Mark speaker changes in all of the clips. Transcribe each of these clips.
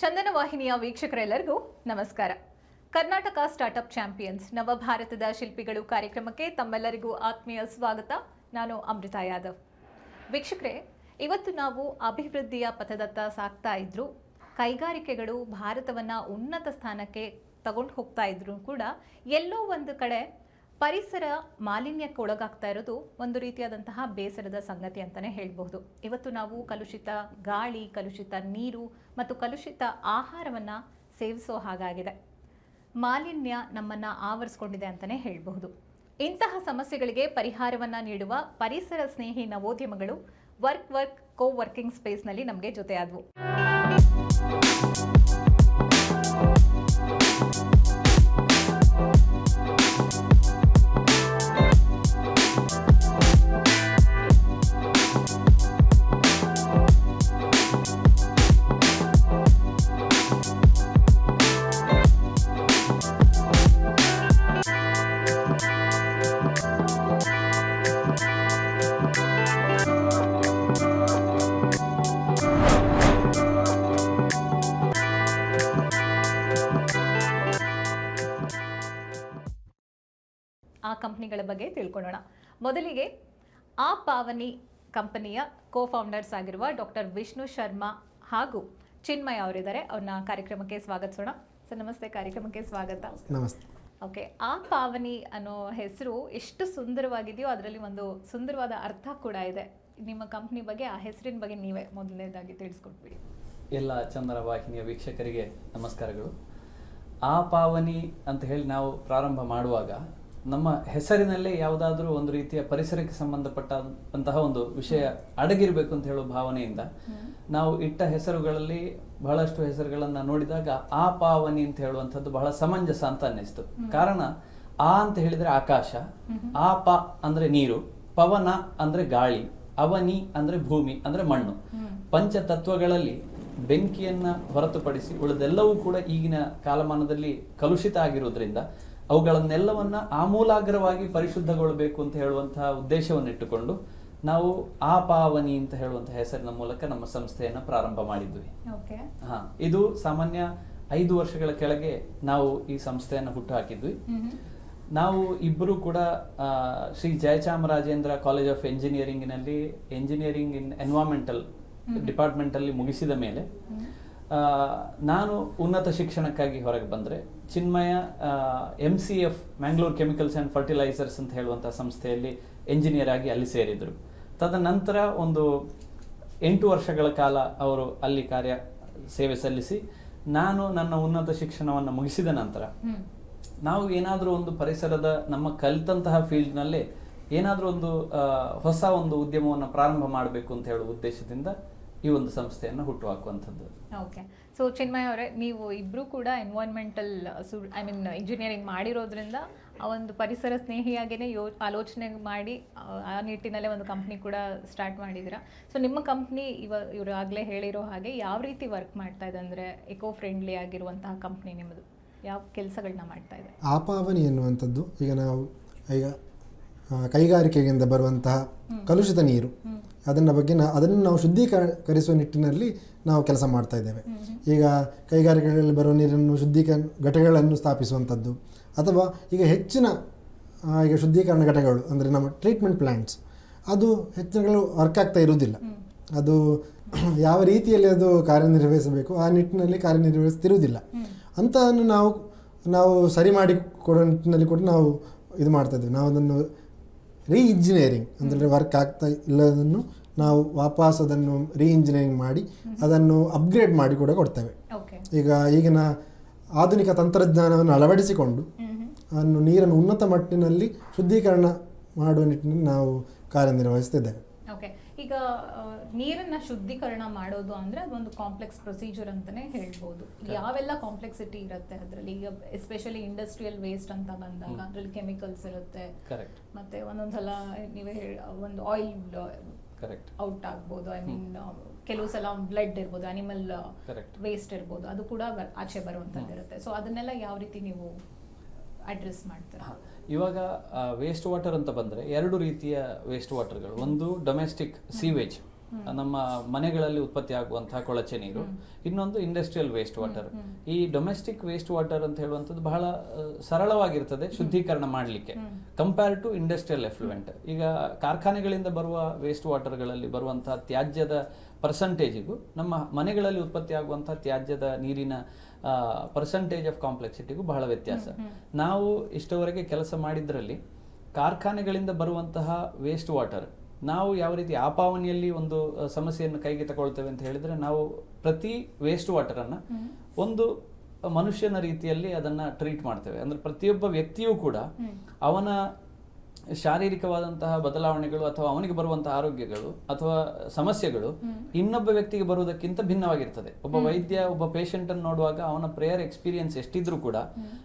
Speaker 1: ಚಂದನ ವಾಹಿನಿಯ ವೀಕ್ಷಕರೆಲ್ಲರಿಗೂ ನಮಸ್ಕಾರ. Karnataka startup champions ನವಭಾರತದ ಶಿಲ್ಪಿಗಳು ಕಾರ್ಯಕ್ರಮಕ್ಕೆ ತಮ್ಮೆಲ್ಲರಿಗೂ ಆತ್ಮೀಯ ಸ್ವಾಗತ. ನಾನು ಅಮೃತ ಯಾದವ್. ವೀಕ್ಷಕರೇ, ಇವತ್ತು ನಾವು ಅಭಿವೃದ್ಧಿಯ ಪಥದತ್ತ ಸಾಗ್ತಾ ಇದ್ರು. ಕೈಗಾರಿಕೆಗಳು ಭಾರತವನ್ನ ಉನ್ನತ ಸ್ಥಾನಕ್ಕೆ ತಗೊಂಡು ಹೋಗ್ತಾ ಇದ್ರು ಕೂಡ ಎಲ್ಲೋ ಒಂದು ಕಡೆ ಪರಿಸರ ಮಾಲಿನ್ಯಕ್ಕೆ ಒಳಗಾಗ್ತಾ ಇರೋದು ಒಂದು ರೀತಿಯಾದಂತಹ ಬೇಸರದ ಸಂಗತಿ ಅಂತಲೇ ಹೇಳ್ಬೋದು ಇವತ್ತು ನಾವು ಕಲುಷಿತ ಗಾಳಿ, ಕಲುಷಿತ ನೀರು ಮತ್ತು ಕಲುಷಿತ ಆಹಾರವನ್ನು ಸೇವಿಸೋ ಹಾಗಾಗಿದೆ. ಮಾಲಿನ್ಯ ನಮ್ಮನ್ನು ಆವರಿಸ್ಕೊಂಡಿದೆ ಅಂತಲೇ ಹೇಳಬಹುದು. ಇಂತಹ ಸಮಸ್ಯೆಗಳಿಗೆ ಪರಿಹಾರವನ್ನು ನೀಡುವ ಪರಿಸರ ಸ್ನೇಹಿ ನವೋದ್ಯಮಗಳು ವರ್ಕ್ ವರ್ಕ್ ಕೋ ವರ್ಕಿಂಗ್ ಸ್ಪೇಸ್ನಲ್ಲಿ ನಮಗೆ ಜೊತೆಯಾದವು. ಆ ಕಂಪ್ನಿಗಳ ಬಗ್ಗೆ ತಿಳ್ಕೊಳ್ಳೋಣ. ಮೊದಲಿಗೆ ಆ ಪಾವನಿ ಕಂಪನಿಯ ಕೋ ಫೌಂಡರ್ಸ್ ಆಗಿರುವ ಡಾಕ್ಟರ್ ವಿಷ್ಣು ಶರ್ಮಾ ಹಾಗೂ ಚಿನ್ಮಯ್ ಅವರಿದ್ದಾರೆ. ಅವ್ರನ್ನ ಕಾರ್ಯಕ್ರಮಕ್ಕೆ ಸ್ವಾಗತಿಸೋಣ. ಸರ್ ನಮಸ್ತೆ. ಕಾರ್ಯಕ್ರಮಕ್ಕೆ ಸ್ವಾಗತ.
Speaker 2: ನಮಸ್ತೆ.
Speaker 1: ಓಕೆ ಆ ಪಾವನಿ ಅನ್ನೋ ಹೆಸರು ಎಷ್ಟು ಸುಂದರವಾಗಿದೆಯೋ ಅದರಲ್ಲಿ ಒಂದು ಸುಂದರವಾದ ಅರ್ಥ ಕೂಡ ಇದೆ. ನಿಮ್ಮ ಕಂಪ್ನಿ ಬಗ್ಗೆ ಆ ಹೆಸರಿನ ಬಗ್ಗೆ ನೀವೇ ಮೊದಲನೇದಾಗಿ ತಿಳಿಸ್ಕೊಟ್ಬಿಡಿ.
Speaker 3: ಎಲ್ಲ ಚಂದನ ವಾಹಿನಿಯ ವೀಕ್ಷಕರಿಗೆ ನಮಸ್ಕಾರಗಳು. ಆ ಪಾವನಿ ಅಂತ ಹೇಳಿ ನಾವು ಪ್ರಾರಂಭ ಮಾಡುವಾಗ ನಮ್ಮ ಹೆಸರಿನಲ್ಲೇ ಯಾವುದಾದ್ರೂ ಒಂದು ರೀತಿಯ ಪರಿಸರಕ್ಕೆ ಸಂಬಂಧಪಟ್ಟಂತಹ ಒಂದು ವಿಷಯ ಅಡಗಿರ್ಬೇಕು ಅಂತ ಹೇಳುವ ಭಾವನೆಯಿಂದ ನಾವು ಇಟ್ಟ ಹೆಸರುಗಳಲ್ಲಿ ಬಹಳಷ್ಟು ಹೆಸರುಗಳನ್ನ ನೋಡಿದಾಗ ಆ ಪಾವನಿ ಅಂತ ಹೇಳುವಂಥದ್ದು ಬಹಳ ಸಮಂಜಸ ಅಂತ ಅನ್ನಿಸ್ತು. ಕಾರಣ ಆ ಅಂತ ಹೇಳಿದ್ರೆ ಆಕಾಶ ಆ ಪ ಅಂದ್ರೆ ನೀರು ಪವನ ಅಂದ್ರೆ ಗಾಳಿ ಅವನಿ ಅಂದ್ರೆ ಭೂಮಿ ಅಂದ್ರೆ ಮಣ್ಣು. ಪಂಚ ತತ್ವಗಳಲ್ಲಿ ಬೆಂಕಿಯನ್ನ ಹೊರತುಪಡಿಸಿ ಉಳಿದೆಲ್ಲವೂ ಕೂಡ ಈಗಿನ ಕಾಲಮಾನದಲ್ಲಿ ಕಲುಷಿತ ಆಗಿರೋದ್ರಿಂದ ಅವುಗಳನ್ನೆಲ್ಲವನ್ನ ಆಮೂಲಾಗ್ರವಾಗಿ ಪರಿಶುದ್ಧಗೊಳ್ಳಬೇಕು ಅಂತ ಹೇಳುವಂತಹ ಉದ್ದೇಶವನ್ನಿಟ್ಟುಕೊಂಡು ನಾವು ಆ ಪಾವನಿ ಅಂತ ಹೇಳುವಂತಹ ಹೆಸರಿನ ಮೂಲಕ ನಮ್ಮ ಸಂಸ್ಥೆಯನ್ನ ಪ್ರಾರಂಭ ಮಾಡಿದ್ವಿ. ಹಾ ಇದು ಸಾಮಾನ್ಯ ಐದು ವರ್ಷಗಳ ಕೆಳಗೆ ನಾವು ಈ ಸಂಸ್ಥೆಯನ್ನು ಹುಟ್ಟು ಹಾಕಿದ್ವಿ ನಾವು ಇಬ್ಬರು ಕೂಡ ಶ್ರೀ ಜಯಚಾಮರಾಜೇಂದ್ರ ಕಾಲೇಜ್ ಆಫ್ ಎಂಜಿನಿಯರಿಂಗ್ನಲ್ಲಿ ಎಂಜಿನಿಯರಿಂಗ್ ಇನ್ ಎನ್ವಾಮೆಂಟಲ್ ಡಿಪಾರ್ಟ್ಮೆಂಟ್ ಅಲ್ಲಿ ಮುಗಿಸಿದ ಮೇಲೆ ನಾನು ಉನ್ನತ ಶಿಕ್ಷಣಕ್ಕಾಗಿ ಹೊರಗೆ ಬಂದರೆ Chinmaya M C F Mangalore chemicals and fertilisers ಅಂತ ಹೇಳುವಂಥ ಸಂಸ್ಥೆಯಲ್ಲಿ ಎಂಜಿನಿಯರ್ ಆಗಿ ಅಲ್ಲಿ ಸೇರಿದರು. ತದನಂತರ ಒಂದು ಎಂಟು ವರ್ಷಗಳ ಕಾಲ ಅವರು ಅಲ್ಲಿ ಕಾರ್ಯ ಸೇವೆ ಸಲ್ಲಿಸಿ ನಾನು ನನ್ನ ಉನ್ನತ ಶಿಕ್ಷಣವನ್ನು ಮುಗಿಸಿದ ನಂತರ ನಾವು ಏನಾದರೂ ಒಂದು ಪರಿಸರದ ನಮ್ಮ ಕಲಿತಂತಹ ಫೀಲ್ಡ್ನಲ್ಲೇ ಏನಾದರೂ ಒಂದು ಹೊಸ ಒಂದು ಉದ್ಯಮವನ್ನು ಪ್ರಾರಂಭ ಮಾಡಬೇಕು ಅಂತ ಹೇಳುವ ಉದ್ದೇಶದಿಂದ ಈ ಒಂದು ಸಂಸ್ಥೆಯನ್ನು ಹುಟ್ಟುಹಾಕುವಂಥದ್ದು.
Speaker 1: ಓಕೆ ಸೊ ಚಿನ್ಮಯ್ ಅವರೇ ನೀವು ಇಬ್ಬರು ಕೂಡ ಎನ್ವೈರ್ಮೆಂಟಲ್ ಐ ಮೀನ್ ಇಂಜಿನಿಯರಿಂಗ್ ಮಾಡಿರೋದ್ರಿಂದ ಆ ಒಂದು ಪರಿಸರ ಸ್ನೇಹಿಯಾಗೇ ಯೋ ಆಲೋಚನೆ ಮಾಡಿ ಆ, ನಿಟ್ಟಿನಲ್ಲೇ ಒಂದು ಕಂಪ್ನಿ ಕೂಡ ಸ್ಟಾರ್ಟ್ ಮಾಡಿದ್ದೀರಾ? ಸೊ ನಿಮ್ಮ ಕಂಪ್ನಿ ಇವ ಇವರು ಆಗಲೇ ಹೇಳಿರೋ ಹಾಗೆ ಯಾವ ರೀತಿ ವರ್ಕ್ ಮಾಡ್ತಾ ಇದೆ ಅಂದರೆ ಎಕೋ ಫ್ರೆಂಡ್ಲಿ ಆಗಿರುವಂತಹ ಕಂಪ್ನಿ ನಿಮ್ಮದು? ಯಾವ ಕೆಲಸಗಳನ್ನ ಮಾಡ್ತಾ ಇದೆ?
Speaker 2: ಆಪಾವನಿ ಎನ್ನುವಂಥದ್ದು. ಈಗ ನಾವು ಈಗ ಕೈಗಾರಿಕೆಯಿಂದ ಬರುವಂತಹ ಕಲುಷಿತ ನೀರು. ಅದನ್ನ ಬಗ್ಗೆ ಅದನ್ನು ನಾವು ಶುದ್ಧೀಕರಿಸುವ ನಿಟ್ಟಿನಲ್ಲಿ ನಾವು ಕೆಲಸ ಮಾಡ್ತಾ ಇದ್ದೇವೆ. ಈಗ ಕೈಗಾರಿಕೆಗಳಲ್ಲಿ ಬರುವ ನೀರನ್ನು ಶುದ್ಧೀಕರಣ ಘಟಕಗಳನ್ನು ಸ್ಥಾಪಿಸುವಂಥದ್ದು. ಅಥವಾ ಈಗ ಹೆಚ್ಚಿನ ಈಗ ಶುದ್ಧೀಕರಣ ಘಟಕಗಳು, ಅಂದರೆ ನಮ್ಮ ಟ್ರೀಟ್ಮೆಂಟ್ ಪ್ಲ್ಯಾಂಟ್ಸ್ ಅದು ಹೆಚ್ಚಿನಗಳು ವರ್ಕ್ ಆಗ್ತಾ ಇರುವುದಿಲ್ಲ. ಅದು ಯಾವ ರೀತಿಯಲ್ಲಿ ಅದು ಕಾರ್ಯನಿರ್ವಹಿಸಬೇಕು, ಆ ನಿಟ್ಟಿನಲ್ಲಿ ಕಾರ್ಯನಿರ್ವಹಿಸ್ತಿರುವುದಿಲ್ಲ. ಅಂತವನ್ನು ನಾವು ನಾವು ಸರಿ ಮಾಡಿ ಕೊಡೋ ನಿಟ್ಟಿನಲ್ಲಿ ಕೂಡ ನಾವು ಇದು ಮಾಡ್ತಾ ಇದ್ದೇವೆ. ನಾವು ಅದನ್ನು ರೀ ಇಂಜಿನಿಯರಿಂಗ್ ಅಂದರೆ ವರ್ಕ್ ಆಗ್ತಾ ಇಲ್ಲದನ್ನು ನಾವು ವಾಪಸ್ ಅದನ್ನು ರೀ ಇಂಜಿನಿಯರಿಂಗ್ ಮಾಡಿ ಅದನ್ನು ಅಪ್ಗ್ರೇಡ್ ಮಾಡಿ ಕೂಡ ಕೊಡ್ತೇವೆ. ಈಗ ಈಗಿನ ಆಧುನಿಕ ತಂತ್ರಜ್ಞಾನವನ್ನು ಅಳವಡಿಸಿಕೊಂಡು ಅನ್ನು ನೀರನ್ನು ಉನ್ನತ ಮಟ್ಟಿನಲ್ಲಿ ಶುದ್ಧೀಕರಣ ಮಾಡುವ ನಿಟ್ಟಿನಲ್ಲಿ ನಾವು ಕಾರ್ಯನಿರ್ವಹಿಸ್ತಿದ್ದೇವೆ.
Speaker 1: ಈಗ ನೀರನ್ನ ಶುದ್ಧೀಕರಣ ಮಾಡೋದು ಅಂದ್ರೆ ಅದೊಂದು ಕಾಂಪ್ಲೆಕ್ಸ್ ಪ್ರೊಸೀಜರ್ ಅಂತಾನೆ ಹೇಳ್ಬೋದು. ಯಾವೆಲ್ಲ ಕಾಂಪ್ಲೆಕ್ಸಿಟಿ ಇರುತ್ತೆ ಅದರಲ್ಲಿ? ಈಗ ಎಸ್ಪೆಷಲಿ ಇಂಡಸ್ಟ್ರಿಯಲ್ ವೇಸ್ಟ್ ಅಂತ ಬಂದಾಗ ಅದರಲ್ಲಿ ಕೆಮಿಕಲ್ಸ್ ಇರುತ್ತೆ. ಮತ್ತೆ ಒಂದೊಂದ್ಸಲ ನೀವೇ ಹೇಳಿ ಒಂದು ಆಯಿಲ್
Speaker 3: ಕರೆಕ್ಟ್
Speaker 1: ಔಟ್ ಆಗ್ಬೋದು. ಐ ಮೀನ್ ಕೆಲವು ಸಲ ಬ್ಲಡ್ ಇರ್ಬೋದು ಅನಿಮಲ್ ವೇಸ್ಟ್ ಇರ್ಬೋದು. ಅದು ಕೂಡ ಆಚೆ ಬರುವಂಥದ್ದು ಇರುತ್ತೆ. ಸೊ ಅದನ್ನೆಲ್ಲ ಯಾವ ರೀತಿ ನೀವು ಅಡ್ರೆಸ್ ಮಾಡ್ತೀರಾ.
Speaker 3: ಇವಾಗ ವೇಸ್ಟ್ ವಾಟರ್ ಅಂತ ಬಂದ್ರೆ ಎರಡು ರೀತಿಯ ವೇಸ್ಟ್ ವಾಟರ್ಗಳು ಒಂದು ಡೊಮೆಸ್ಟಿಕ್ ಸೀವೇಜ್ ನಮ್ಮ ಮನೆಗಳಲ್ಲಿ ಉತ್ಪತ್ತಿ ಆಗುವಂತಹ ಕೊಳಚೆ ನೀರು. ಇನ್ನೊಂದು ಇಂಡಸ್ಟ್ರಿಯಲ್ ವೇಸ್ಟ್ ವಾಟರ್ ಈ ಡೊಮೆಸ್ಟಿಕ್ ವೇಸ್ಟ್ ವಾಟರ್ ಅಂತ ಹೇಳುವಂಥದ್ದು ಬಹಳ ಸರಳವಾಗಿರ್ತದೆ ಶುದ್ಧೀಕರಣ ಮಾಡಲಿಕ್ಕೆ. ಕಂಪೇರ್ ಟು ಇಂಡಸ್ಟ್ರಿಯಲ್ ಎಫ್ಲುವೆಂಟ್ ಈಗ ಕಾರ್ಖಾನೆಗಳಿಂದ ಬರುವ ವೇಸ್ಟ್ ವಾಟರ್ಗಳಲ್ಲಿ ಬರುವಂತಹ ತ್ಯಾಜ್ಯದ ಪರ್ಸಂಟೇಜಿಗೂ ನಮ್ಮ ಮನೆಗಳಲ್ಲಿ ಉತ್ಪತ್ತಿ ಆಗುವಂತಹ ತ್ಯಾಜ್ಯದ ನೀರಿನ ಪರ್ಸಂಟೇಜ್ ಆಫ್ ಕಾಂಪ್ಲೆಕ್ಸಿಟಿಗೂ ಬಹಳ ವ್ಯತ್ಯಾಸ. ನಾವು ಇಷ್ಟವರೆಗೆ ಕೆಲಸ ಮಾಡಿದ್ರಲ್ಲಿ ಕಾರ್ಖಾನೆಗಳಿಂದ ಬರುವಂತಹ ವೇಸ್ಟ್ ವಾಟರ್ ನಾವು ಯಾವ ರೀತಿ ಆಪಾವನಿಯಲ್ಲಿ ಒಂದು ಸಮಸ್ಯೆಯನ್ನು ಕೈಗೆ ತಗೊಳ್ತೇವೆ ಅಂತ ಹೇಳಿದ್ರೆ ನಾವು ಪ್ರತಿ ವೇಸ್ಟ್ ವಾಟರನ್ನು ಒಂದು ಮನುಷ್ಯನ ರೀತಿಯಲ್ಲಿ ಅದನ್ನ ಟ್ರೀಟ್ ಮಾಡ್ತೇವೆ. ಅಂದ್ರೆ ಪ್ರತಿಯೊಬ್ಬ ವ್ಯಕ್ತಿಯೂ ಕೂಡ ಅವನ ಶಾರೀರಿಕವಾದಂತಹ ಬದಲಾವಣೆಗಳು ಅಥವಾ ಅವನಿಗೆ ಬರುವಂತಹ ಆರೋಗ್ಯಗಳು ಅಥವಾ ಸಮಸ್ಯೆಗಳು ಇನ್ನೊಬ್ಬ ವ್ಯಕ್ತಿಗೆ ಬರುವುದಕ್ಕಿಂತ ಭಿನ್ನವಾಗಿರ್ತದೆ. ಒಬ್ಬ ವೈದ್ಯ ಒಬ್ಬ ಪೇಷಂಟ್ ಅನ್ನು ನೋಡುವಾಗ ಅವನ ಪ್ರೇಯರ್ ಎಕ್ಸ್ಪೀರಿಯನ್ಸ್ ಎಷ್ಟಿದ್ರೂ ಕೂಡ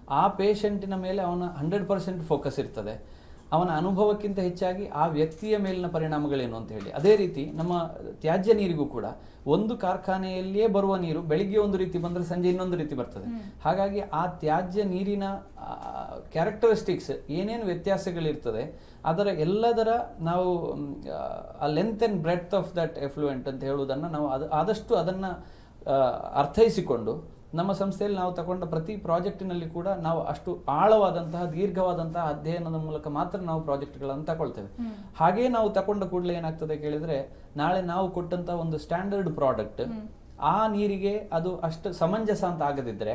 Speaker 3: ಆ ಪೇಷಂಟಿನ ಮೇಲೆ ಅವನ ಹಂಡ್ರೆಡ್ ಪರ್ಸೆಂಟ್ ಫೋಕಸ್ ಇರ್ತದೆ. ಅವನ ಅನುಭವಕ್ಕಿಂತ ಹೆಚ್ಚಾಗಿ ಆ ವ್ಯಕ್ತಿಯ ಮೇಲಿನ ಪರಿಣಾಮಗಳೇನು ಅಂತ ಹೇಳಿ. ಅದೇ ರೀತಿ ನಮ್ಮ ತ್ಯಾಜ್ಯ ನೀರಿಗೂ ಕೂಡ ಒಂದು ಕಾರ್ಖಾನೆಯಲ್ಲಿಯೇ ಬರುವ ನೀರು ಬೆಳಿಗ್ಗೆ ಒಂದು ರೀತಿ ಬಂದ್ರೆ ಸಂಜೆ ಇನ್ನೊಂದು ರೀತಿ ಬರ್ತದೆ. ಹಾಗಾಗಿ ಆ ತ್ಯಾಜ್ಯ ನೀರಿನ ಕ್ಯಾರೆಕ್ಟರಿಸ್ಟಿಕ್ಸ್ ಏನೇನು ವ್ಯತ್ಯಾಸಗಳಿರ್ತದೆ ಅದರ ಎಲ್ಲದರ ನಾವು ಆ length and breadth of that effluent ಅಂತ ಹೇಳುವುದನ್ನು ನಾವು ಅದು ಆದಷ್ಟು ಅದನ್ನು ಅರ್ಥೈಸಿಕೊಂಡು ನಮ್ಮ ಸಂಸ್ಥೆಯಲ್ಲಿ ನಾವು ತಗೊಂಡ ಪ್ರತಿ ಪ್ರಾಜೆಕ್ಟಿನಲ್ಲಿ ಕೂಡ ನಾವು ಅಷ್ಟು ಆಳವಾದಂತಹ ದೀರ್ಘವಾದಂತಹ ಅಧ್ಯಯನದ ಮೂಲಕ ಮಾತ್ರ ನಾವು ಪ್ರಾಜೆಕ್ಟ್ಗಳನ್ನು ತಗೊಳ್ತೇವೆ. ಹಾಗೇ ನಾವು ತಗೊಂಡ ಕೂಡಲೇ ಏನಾಗ್ತದೆ ಕೇಳಿದ್ರೆ ನಾಳೆ ನಾವು ಕೊಟ್ಟಂತಹ ಒಂದು ಸ್ಟ್ಯಾಂಡರ್ಡ್ ಪ್ರಾಡಕ್ಟ್ ಆ ನೀರಿಗೆ ಅದು ಅಷ್ಟು ಸಮಂಜಸ ಅಂತ ಆಗದಿದ್ರೆ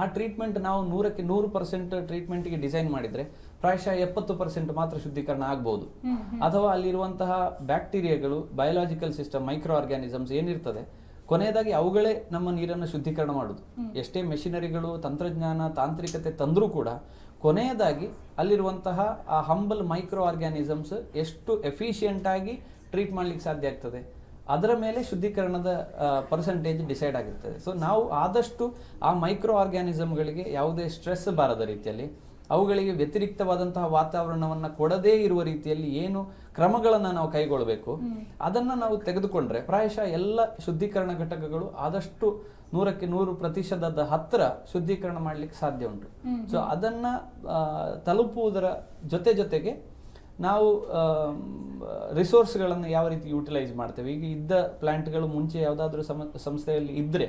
Speaker 3: ಆ ಟ್ರೀಟ್ಮೆಂಟ್ ನಾವು ನೂರಕ್ಕೆ ನೂರು ಪರ್ಸೆಂಟ್ ಟ್ರೀಟ್ಮೆಂಟ್ಗೆ ಡಿಸೈನ್ ಮಾಡಿದ್ರೆ ಪ್ರಾಯಶಃ ಎಪ್ಪತ್ತು ಪರ್ಸೆಂಟ್ ಮಾತ್ರ ಶುದ್ಧೀಕರಣ ಆಗ್ಬೋದು. ಅಥವಾ ಅಲ್ಲಿರುವಂತಹ ಬ್ಯಾಕ್ಟೀರಿಯಾಗಳು ಬಯೋಲಾಜಿಕಲ್ ಸಿಸ್ಟಮ್ ಮೈಕ್ರೋ ಆರ್ಗ್ಯಾನಿಸಮ್ಸ್ ಏನಿರ್ತದೆ ಕೊನೆಯದಾಗಿ ಅವುಗಳೇ ನಮ್ಮ ನೀರನ್ನು ಶುದ್ಧೀಕರಣ ಮಾಡುದು ಎಷ್ಟೇ ಮೆಷಿನರಿಗಳು ತಂತ್ರಜ್ಞಾನ ತಾಂತ್ರಿಕತೆ ತಂದರೂ ಕೂಡ ಕೊನೆಯದಾಗಿ ಅಲ್ಲಿರುವಂತಹ ಆ ಹಂಬಲ್ ಮೈಕ್ರೋ ಆರ್ಗ್ಯಾನಿಸಮ್ಸ್ ಎಷ್ಟು ಎಫಿಷಿಯೆಂಟಾಗಿ ಟ್ರೀಟ್ ಮಾಡ್ಲಿಕ್ಕೆ ಸಾಧ್ಯ ಆಗ್ತದೆ. ಅದರ ಮೇಲೆ ಶುದ್ಧೀಕರಣದ ಪರ್ಸೆಂಟೇಜ್ ಡಿಸೈಡ್ ಆಗಿರ್ತದೆ. ಸೊ ನಾವು ಆದಷ್ಟು ಆ ಮೈಕ್ರೋ ಆರ್ಗ್ಯಾನಿಸಮ್ಗಳಿಗೆ ಯಾವುದೇ ಸ್ಟ್ರೆಸ್ ಬಾರದ ರೀತಿಯಲ್ಲಿ ಅವುಗಳಿಗೆ ವ್ಯತಿರಿಕ್ತವಾದಂತಹ ವಾತಾವರಣವನ್ನು ಕೊಡದೇ ಇರುವ ರೀತಿಯಲ್ಲಿ ಏನು ಕ್ರಮಗಳನ್ನು ನಾವು ಕೈಗೊಳ್ಳಬೇಕು ಅದನ್ನು ನಾವು ತೆಗೆದುಕೊಂಡ್ರೆ ಪ್ರಾಯಶಃ ಎಲ್ಲ ಶುದ್ಧೀಕರಣ ಘಟಕಗಳು ಆದಷ್ಟು ನೂರಕ್ಕೆ ನೂರು ಪ್ರತಿಶತದ ಹತ್ತಿರ ಶುದ್ಧೀಕರಣ ಮಾಡಲಿಕ್ಕೆ ಸಾಧ್ಯ ಉಂಟು. ಸೊ ಅದನ್ನ ತಲುಪುವುದರ ಜೊತೆ ಜೊತೆಗೆ ನಾವು ರಿಸೋರ್ಸ್ಗಳನ್ನು ಯಾವ ರೀತಿ ಯೂಟಿಲೈಸ್ ಮಾಡ್ತೇವೆ. ಈಗ ಇದ್ದ ಪ್ಲಾಂಟ್ಗಳು ಮುಂಚೆ ಯಾವುದಾದ್ರೂ ಸಮ ಸಂಸ್ಥೆಯಲ್ಲಿ ಇದ್ದರೆ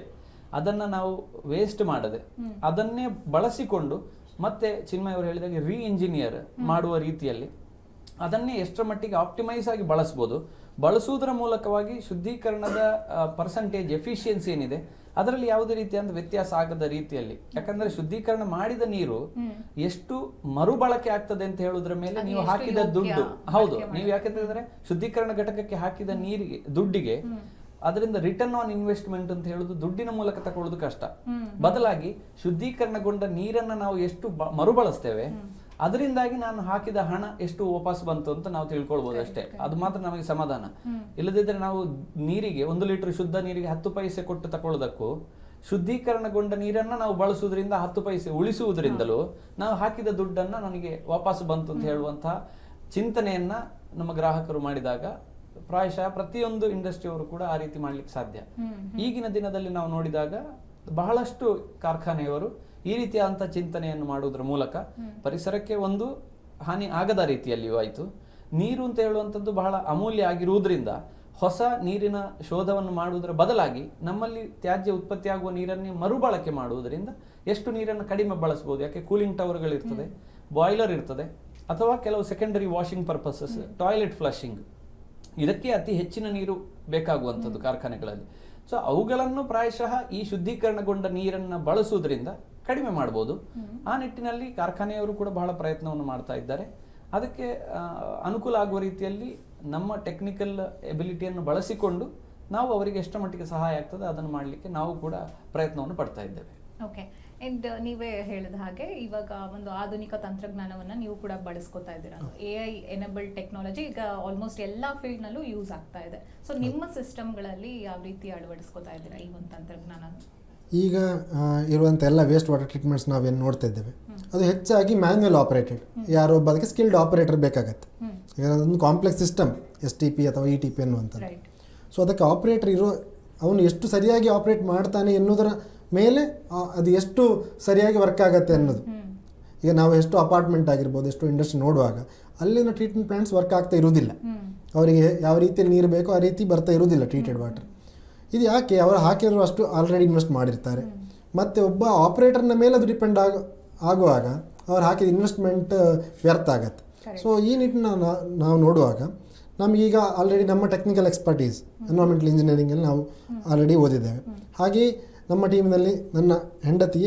Speaker 3: ಅದನ್ನು ನಾವು ವೇಸ್ಟ್ ಮಾಡದೆ ಅದನ್ನೇ ಬಳಸಿಕೊಂಡು ಮತ್ತೆ ಚಿನ್ಮಯ್ ಅವರು ಹೇಳಿದಾಗ ರೀ ಇಂಜಿನಿಯರ್ ಮಾಡುವ ರೀತಿಯಲ್ಲಿ ಅದನ್ನೇ ಎಷ್ಟರ ಮಟ್ಟಿಗೆ ಆಪ್ಟಿಮೈಸ್ ಆಗಿ ಬಳಸ್ಬೋದು. ಬಳಸುವುದರ ಮೂಲಕವಾಗಿ ಶುದ್ಧೀಕರಣದ ಪರ್ಸೆಂಟೇಜ್ ಎಫಿಷಿಯನ್ಸಿ ಏನಿದೆ ಅದರಲ್ಲಿ ಯಾವುದೇ ರೀತಿಯಾದ ವ್ಯತ್ಯಾಸ ಆಗದ ರೀತಿಯಲ್ಲಿ. ಯಾಕಂದ್ರೆ ಶುದ್ಧೀಕರಣ ಮಾಡಿದ ನೀರು ಎಷ್ಟು ಮರುಬಳಕೆ ಆಗ್ತದೆ ಅಂತ ಹೇಳುದ್ರ ಮೇಲೆ ನೀವು ಹಾಕಿದ ದುಡ್ಡು. ಹೌದು ನೀವು ಹೇಳಿದ್ರೆ ಶುದ್ಧೀಕರಣ ಘಟಕಕ್ಕೆ ಹಾಕಿದ ನೀರಿಗೆ ದುಡ್ಡಿಗೆ ಅದರಿಂದ ರಿಟರ್ನ್ ಆನ್ ಇನ್ವೆಸ್ಟ್ಮೆಂಟ್ ಅಂತ ಹೇಳುದು ದುಡ್ಡಿನ ಮೂಲಕ ತಗೊಳ್ಳೋದು ಕಷ್ಟ. ಬದಲಾಗಿ ಶುದ್ಧೀಕರಣಗೊಂಡ ನೀರನ್ನ ನಾವು ಎಷ್ಟು ಮರು ಮರುಬಳಸ್ತೇವೆ ಅದರಿಂದಾಗಿ ನಾನು ಹಾಕಿದ ಹಣ ಎಷ್ಟು ವಾಪಸ್ ಬಂತು ಅಂತ ನಾವು ತಿಳ್ಕೊಳ್ಬಹುದು ಅಷ್ಟೇ. ಅದು ಮಾತ್ರ ನಮಗೆ ಸಮಾಧಾನ. ಇಲ್ಲದಿದ್ರೆ ನಾವು ನೀರಿಗೆ ಒಂದು ಲೀಟರ್ ಶುದ್ಧ ನೀರಿಗೆ ಹತ್ತು ಪೈಸೆ ಕೊಟ್ಟು ತಕೊಳ್ಳೋದಕ್ಕೂ ಶುದ್ಧೀಕರಣಗೊಂಡ ನೀರನ್ನ ನಾವು ಬಳಸುವುದರಿಂದ ಹತ್ತು ಪೈಸೆ ಉಳಿಸುವುದರಿಂದಲೂ ನಾವು ಹಾಕಿದ ದುಡ್ಡನ್ನ ನನಗೆ ವಾಪಸ್ ಬಂತು ಅಂತ ಹೇಳುವಂತಹ ಚಿಂತನೆಯನ್ನ ನಮ್ಮ ಗ್ರಾಹಕರು ಮಾಡಿದಾಗ ಪ್ರಾಯಶಃ ಪ್ರತಿಯೊಂದು ಇಂಡಸ್ಟ್ರಿಯವರು ಕೂಡ ಆ ರೀತಿ ಮಾಡ್ಲಿಕ್ಕೆ ಸಾಧ್ಯ. ಈಗಿನ ದಿನದಲ್ಲಿ ನಾವು ನೋಡಿದಾಗ ಬಹಳಷ್ಟು ಕಾರ್ಖಾನೆಯವರು ಈ ರೀತಿಯಾದಂಥ ಚಿಂತನೆಯನ್ನು ಮಾಡುವುದರ ಮೂಲಕ ಪರಿಸರಕ್ಕೆ ಒಂದು ಹಾನಿ ಆಗದ ರೀತಿಯಲ್ಲಿಯೂ ಆಯಿತು. ನೀರು ಅಂತ ಹೇಳುವಂಥದ್ದು ಬಹಳ ಅಮೂಲ್ಯ ಆಗಿರುವುದರಿಂದ ಹೊಸ ನೀರಿನ ಶೋಧವನ್ನು ಮಾಡುವುದರ ಬದಲಾಗಿ ನಮ್ಮಲ್ಲಿ ತ್ಯಾಜ್ಯ ಉತ್ಪತ್ತಿಯಾಗುವ ನೀರನ್ನೇ ಮರುಬಳಕೆ ಮಾಡುವುದರಿಂದ ಎಷ್ಟು ನೀರನ್ನು ಕಡಿಮೆ ಬಳಸಬಹುದು ಯಾಕೆ ಕೂಲಿಂಗ್ ಟವರ್ಗಳಿರ್ತದೆ ಬಾಯ್ಲರ್ ಇರ್ತದೆ ಅಥವಾ ಕೆಲವು secondary washing purposes toilet flushing ಇದಕ್ಕೆ ಅತಿ ಹೆಚ್ಚಿನ ನೀರು ಬೇಕಾಗುವಂಥದ್ದು ಕಾರ್ಖಾನೆಗಳಲ್ಲಿ. ಸೊ ಅವುಗಳನ್ನು ಪ್ರಾಯಶಃ ಈ ಶುದ್ಧೀಕರಣಗೊಂಡ ನೀರನ್ನು ಬಳಸುವುದರಿಂದ ಕಡಿಮೆ ಮಾಡ್ಬೋದು. ಆ ನಿಟ್ಟಿನಲ್ಲಿ ಕಾರ್ಖಾನೆಯವರು ಕೂಡ ಬಹಳ ಪ್ರಯತ್ನವನ್ನು ಮಾಡ್ತಾ ಇದ್ದಾರೆ. ಅದಕ್ಕೆ ಅನುಕೂಲ ಆಗುವ ರೀತಿಯಲ್ಲಿ ನಮ್ಮ ಟೆಕ್ನಿಕಲ್ ಎಬಿಲಿಟಿಯನ್ನು ಬಳಸಿಕೊಂಡು ನಾವು ಅವರಿಗೆ ಎಷ್ಟು ಮಟ್ಟಿಗೆ ಸಹಾಯ ಆಗ್ತದೆ ಅದನ್ನು ಮಾಡಲಿಕ್ಕೆ ನಾವು ಕೂಡ ಪ್ರಯತ್ನವನ್ನು ಪಡ್ತಾ ಇದ್ದೇವೆ.
Speaker 1: ಓಕೆ ಅಂಡ್ ನೀವೇ ಹೇಳಿದ ಹಾಗೆ ಇವಾಗ ಒಂದು ಆಧುನಿಕ ತಂತ್ರಜ್ಞಾನವನ್ನು ನೀವು ಕೂಡ ಬಳಸ್ಕೊತಾ ಇದ್ದೀರಾ? ಎ ಐ ಎನೇಬಲ್ ಟೆಕ್ನಾಲಜಿ ಈಗ ಆಲ್ಮೋಸ್ಟ್ ಎಲ್ಲ ಫೀಲ್ಡ್ ನಲ್ಲೂ ಯೂಸ್ ಆಗ್ತಾ ಇದೆ. ಸೊ ನಿಮ್ಮ ಸಿಸ್ಟಮ್ಗಳಲ್ಲಿ ಯಾವ ರೀತಿ ಅಳವಡಿಸ್ಕೊತಾ ಇದ್ದೀರಾ ಈ ಒಂದು ತಂತ್ರಜ್ಞಾನ
Speaker 2: ಈಗ ಇರುವಂಥ ಎಲ್ಲ ವೇಸ್ಟ್ ವಾಟರ್ ಟ್ರೀಟ್ಮೆಂಟ್ಸ್ ನಾವೇನು ನೋಡ್ತಾ ಇದ್ದೇವೆ. ಅದು ಹೆಚ್ಚಾಗಿ ಮ್ಯಾನ್ಯಲ್ ಆಪರೇಟೆಡ್ ಯಾರೊಬ್ಬ ಅದಕ್ಕೆ ಸ್ಕಿಲ್ಡ್ ಆಪರೇಟರ್ ಬೇಕಾಗತ್ತೆ. ಈಗ ಅದೊಂದು complex system S T P ಅಥವಾ ಇ ಟಿ ಪಿ ಅನ್ನುವಂಥದ್ದು. ಸೊ ಅದಕ್ಕೆ ಆಪರೇಟರ್ ಇರೋ ಅವನು ಎಷ್ಟು ಸರಿಯಾಗಿ ಆಪ್ರೇಟ್ ಮಾಡ್ತಾನೆ ಎನ್ನುವುದರ ಮೇಲೆ ಅದು ಎಷ್ಟು ಸರಿಯಾಗಿ ವರ್ಕ್ ಆಗುತ್ತೆ ಅನ್ನೋದು. ಈಗ ನಾವು ಎಷ್ಟು ಅಪಾರ್ಟ್ಮೆಂಟ್ ಆಗಿರ್ಬೋದು ಎಷ್ಟು ಇಂಡಸ್ಟ್ರಿ ನೋಡುವಾಗ ಅಲ್ಲಿನ ಟ್ರೀಟ್ಮೆಂಟ್ ಪ್ಲಾಂಟ್ಸ್ ವರ್ಕ್ ಆಗ್ತಾ ಇರುವುದಿಲ್ಲ. ಅವರಿಗೆ ಯಾವ ರೀತಿ ನೀರು ಬೇಕೋ ಆ ರೀತಿ ಬರ್ತಾ ಇರೋದಿಲ್ಲ ಟ್ರೀಟೆಡ್ ವಾಟರ್ ಇದು ಯಾಕೆ? ಅವರು ಹಾಕಿರೋ ಅಷ್ಟು ಆಲ್ರೆಡಿ ಇನ್ವೆಸ್ಟ್ ಮಾಡಿರ್ತಾರೆ ಮತ್ತು ಒಬ್ಬ ಆಪ್ರೇಟರ್ನ ಮೇಲೆ ಅದು ಡಿಪೆಂಡ್ ಆಗ ಆಗುವಾಗ ಅವ್ರು ಹಾಕಿದ ಇನ್ವೆಸ್ಟ್ಮೆಂಟ್ ವ್ಯರ್ಥ ಆಗತ್ತೆ. ಸೊ ಈ ನಿಟ್ಟಿನ ನಾವು ನೋಡುವಾಗ ನಮಗೀಗ ಆಲ್ರೆಡಿ ನಮ್ಮ ಟೆಕ್ನಿಕಲ್ ಎಕ್ಸ್ಪರ್ಟೀಸ್ ಎನ್ವೈರ್ಮೆಂಟಲ್ ಇಂಜಿನಿಯರಿಂಗಲ್ಲಿ ನಾವು ಆಲ್ರೆಡಿ ಓದಿದ್ದೇವೆ. ಹಾಗೆಯೇ ನಮ್ಮ ಟೀಮ್ನಲ್ಲಿ ನನ್ನ ಹೆಂಡತಿ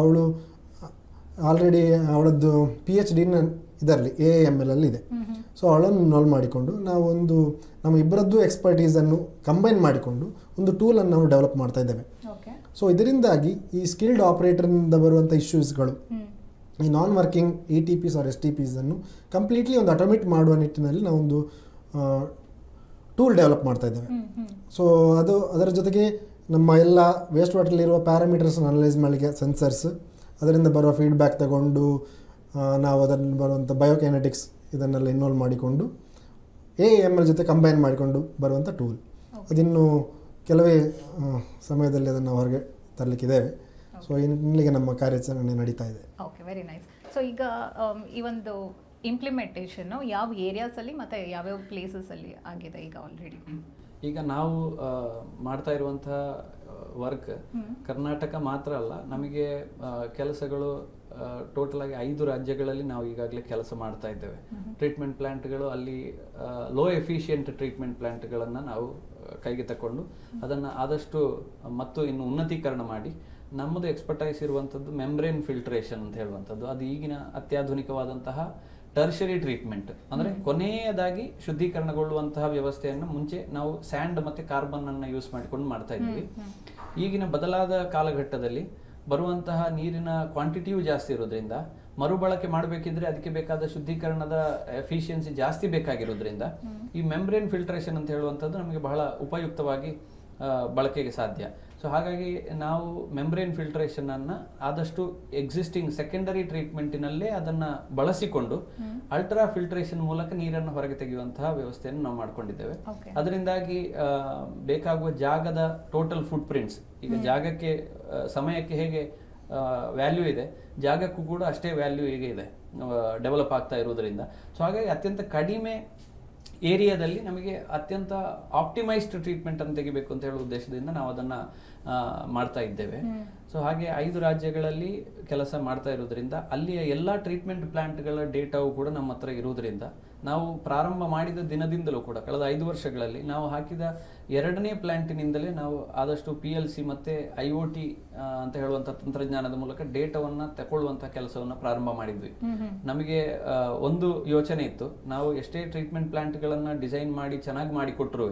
Speaker 2: ಅವಳು ಆಲ್ರೆಡಿ ಅವಳದ್ದು ಪಿ ಎಚ್ ಡಿನ ಇದರಲ್ಲಿ ಎ ಎಂ ಎಲ್ ಅಲ್ಲಿ ಇದೆ. ಸೊ ಅವಳನ್ನು ಇನ್ವಾಲ್ವ್ ಮಾಡಿಕೊಂಡು ನಾವು ಒಂದು ನಮ್ಮ ಇಬ್ಬರದ್ದು ಎಕ್ಸ್ಪರ್ಟೀಸನ್ನು ಕಂಬೈನ್ ಮಾಡಿಕೊಂಡು ಒಂದು ಟೂಲನ್ನು ನಾವು ಡೆವಲಪ್ ಮಾಡ್ತಾ ಇದ್ದೇವೆ. ಸೊ ಇದರಿಂದಾಗಿ ಈ ಸ್ಕಿಲ್ಡ್ ಆಪ್ರೇಟರ್ನಿಂದ ಬರುವಂಥ ಇಶ್ಯೂಸ್ಗಳು ಈ non working E T Ps R S T ಪಿಸನ್ನು completely ಒಂದು ಆಟೋಮೇಟ್ ಮಾಡುವ ನಿಟ್ಟಿನಲ್ಲಿ ನಾವೊಂದು ಟೂಲ್ ಡೆವಲಪ್ ಮಾಡ್ತಾ ಇದ್ದೇವೆ. ಸೊ ಅದು ಅದರ ಜೊತೆಗೆ ನಮ್ಮ ಎಲ್ಲ ವೇಸ್ಟ್ ವಾಟರ್ಲಿರುವ ಪ್ಯಾರಾಮೀಟರ್ಸ್ ಅನಲೈಸ್ ಮಾಡಲಿಕ್ಕೆ ಸೆನ್ಸರ್ಸ್ ಅದರಿಂದ ಬರುವ ಫೀಡ್ಬ್ಯಾಕ್ ತಗೊಂಡು ನಾವು ಅದನ್ನು ಬರುವಂಥ ಬಯೋಕೈನೆಟಿಕ್ಸ್ ಇದನ್ನೆಲ್ಲ ಇನ್ವಾಲ್ವ್ ಮಾಡಿಕೊಂಡು ಎ ಎಂ ಎಲ್ ಜೊತೆ ಕಂಬೈನ್ ಮಾಡಿಕೊಂಡು ಬರುವಂಥ ಟೂಲ್ ಅದಿನ್ನು ಕೆಲವೇ ಸಮಯದಲ್ಲಿ ಅದನ್ನು ಹೊರಗೆ ತರಲಿಕ್ಕಿದ್ದೇವೆ. ಸೊ ಇಲ್ಲಿಗೆ ನಮ್ಮ ಕಾರ್ಯಾಚರಣೆ ನಡೀತಾ ಇದೆ.
Speaker 1: ಓಕೆ ವೆರಿ ನೈಸ್ ಸೊ ಈಗ ಈ ಒಂದು ಇಂಪ್ಲಿಮೆಂಟೇಷನ್ ಯಾವ ಏರಿಯಾಸಲ್ಲಿ ಮತ್ತು ಯಾವ್ಯಾವ ಪ್ಲೇಸಸಲ್ಲಿ ಆಗಿದೆ ಈಗ ಆಲ್ರೆಡಿ
Speaker 3: ಈಗ ನಾವು ಮಾಡ್ತಾ ಇರುವಂತಹ ವರ್ಕ್ ಕರ್ನಾಟಕ ಮಾತ್ರ ಅಲ್ಲ ನಮಗೆ ಕೆಲಸಗಳು ಟೋಟಲ್ ಆಗಿ ಐದು ರಾಜ್ಯಗಳಲ್ಲಿ ನಾವು ಈಗಾಗಲೇ ಕೆಲಸ ಮಾಡ್ತಾ ಇದ್ದೇವೆ. ಟ್ರೀಟ್ಮೆಂಟ್ ಪ್ಲಾಂಟ್ಗಳು ಅಲ್ಲಿ ಲೋ ಎಫಿಷಿಯೆಂಟ್ ಟ್ರೀಟ್ಮೆಂಟ್ ಪ್ಲಾಂಟ್ಗಳನ್ನು ನಾವು ಕೈಗೆ ತಕೊಂಡು ಅದನ್ನು ಆದಷ್ಟು ಮತ್ತು ಇನ್ನು ಉನ್ನತೀಕರಣ ಮಾಡಿ ನಮ್ಮದು ಎಕ್ಸ್ಪರ್ಟೈಸ್ ಇರುವಂಥದ್ದು ಮೆಮ್ಬ್ರೇನ್ ಫಿಲ್ಟ್ರೇಷನ್ ಅಂತ ಹೇಳುವಂಥದ್ದು. ಅದು ಈಗಿನ ಅತ್ಯಾಧುನಿಕವಾದಂತಹ ಟರ್ಷರಿ ಟ್ರೀಟ್ಮೆಂಟ್ ಅಂದ್ರೆ ಕೊನೆಯದಾಗಿ ಶುದ್ಧೀಕರಣಗೊಳ್ಳುವಂತಹ ವ್ಯವಸ್ಥೆಯನ್ನು ಮುಂಚೆ ನಾವು ಸ್ಯಾಂಡ್ ಮತ್ತೆ ಕಾರ್ಬನ್ ಅನ್ನ ಯೂಸ್ ಮಾಡಿಕೊಂಡು ಮಾಡ್ತಾ ಇದ್ವಿ. ಈಗಿನ ಬದಲಾದ ಕಾಲಘಟ್ಟದಲ್ಲಿ ಬರುವಂತಹ ನೀರಿನ ಕ್ವಾಂಟಿಟಿಯು ಜಾಸ್ತಿ ಇರೋದ್ರಿಂದ ಮರುಬಳಕೆ ಮಾಡಬೇಕಿದ್ರೆ ಅದಕ್ಕೆ ಬೇಕಾದ ಶುದ್ಧೀಕರಣದ ಎಫಿಷಿಯನ್ಸಿ ಜಾಸ್ತಿ ಬೇಕಾಗಿರೋದ್ರಿಂದ ಈ ಮೆಂಬ್ರೇನ್ ಫಿಲ್ಟ್ರೇಷನ್ ಅಂತ ಹೇಳುವಂಥದ್ದು ನಮಗೆ ಬಹಳ ಉಪಯುಕ್ತವಾಗಿ ಬಳಕೆಗೆ ಸಾಧ್ಯ. ಸೊ ಹಾಗಾಗಿ ನಾವು ಮೆಂಬ್ರೇನ್ ಫಿಲ್ಟ್ರೇಷನ್ ಅನ್ನ ಆದಷ್ಟು ಎಕ್ಸಿಸ್ಟಿಂಗ್ ಸೆಕೆಂಡರಿ ಟ್ರೀಟ್ಮೆಂಟಿನಲ್ಲೇ ಅದನ್ನ ಬಳಸಿಕೊಂಡು ಅಲ್ಟ್ರಾ ಫಿಲ್ಟ್ರೇಷನ್ ಮೂಲಕ ನೀರನ್ನು ಹೊರಗೆ ತೆಗೆಯುವಂತಹ ವ್ಯವಸ್ಥೆಯನ್ನು ನಾವು ಮಾಡಿಕೊಂಡಿದ್ದೇವೆ. ಅದರಿಂದಾಗಿ ಬೇಕಾಗುವ ಜಾಗದ ಟೋಟಲ್ ಫುಟ್ ಪ್ರಿಂಟ್ಸ್ ಈಗ ಜಾಗಕ್ಕೆ ಸಮಯಕ್ಕೆ ಹೇಗೆ ವ್ಯಾಲ್ಯೂ ಇದೆ ಜಾಗಕ್ಕೂ ಕೂಡ ಅಷ್ಟೇ ವ್ಯಾಲ್ಯೂ ಈಗ ಇದೆ ಡೆವಲಪ್ ಆಗ್ತಾ ಇರೋದ್ರಿಂದ ಸೊ ಹಾಗಾಗಿ ಅತ್ಯಂತ ಕಡಿಮೆ ಏರಿಯಾದಲ್ಲಿ ನಮಗೆ ಅತ್ಯಂತ ಆಪ್ಟಿಮೈಸ್ಡ್ ಟ್ರೀಟ್ಮೆಂಟ್ ಅನ್ನು ತೆಗಿಬೇಕು ಅಂತ ಹೇಳೋ ಉದ್ದೇಶದಿಂದ ನಾವು ಅದನ್ನ ಮಾಡ್ತಾ ಇದ್ದೇವೆ. ಸೊ ಹಾಗೆ ಐದು ರಾಜ್ಯಗಳಲ್ಲಿ ಕೆಲಸ ಮಾಡ್ತಾ ಇರೋದ್ರಿಂದ ಅಲ್ಲಿಯ ಎಲ್ಲ ಟ್ರೀಟ್ಮೆಂಟ್ ಪ್ಲಾಂಟ್ಗಳ ಡೇಟಾವು ಕೂಡ ನಮ್ಮ ಹತ್ರ ಇರುವುದರಿಂದ ನಾವು ಪ್ರಾರಂಭ ಮಾಡಿದ ದಿನದಿಂದಲೂ ಕೂಡ ಕಳೆದ ಐದು ವರ್ಷಗಳಲ್ಲಿ ನಾವು ಹಾಕಿದ ಎರಡನೇ ಪ್ಲ್ಯಾಂಟಿನಿಂದಲೇ ನಾವು ಆದಷ್ಟು ಪಿ ಎಲ್ ಸಿ ಮತ್ತೆ ಐ ಒ ಟಿ ಅಂತ ಹೇಳುವಂಥ ತಂತ್ರಜ್ಞಾನದ ಮೂಲಕ ಡೇಟಾವನ್ನು ತಗೊಳ್ಳುವಂಥ ಕೆಲಸವನ್ನು ಪ್ರಾರಂಭ ಮಾಡಿದ್ವಿ. ನಮಗೆ ಒಂದು ಯೋಚನೆ ಇತ್ತು. ನಾವು ಎಷ್ಟೇ ಟ್ರೀಟ್ಮೆಂಟ್ ಪ್ಲ್ಯಾಂಟ್ಗಳನ್ನು ಡಿಸೈನ್ ಮಾಡಿ ಚೆನ್ನಾಗಿ ಮಾಡಿ ಕೊಟ್ಟರು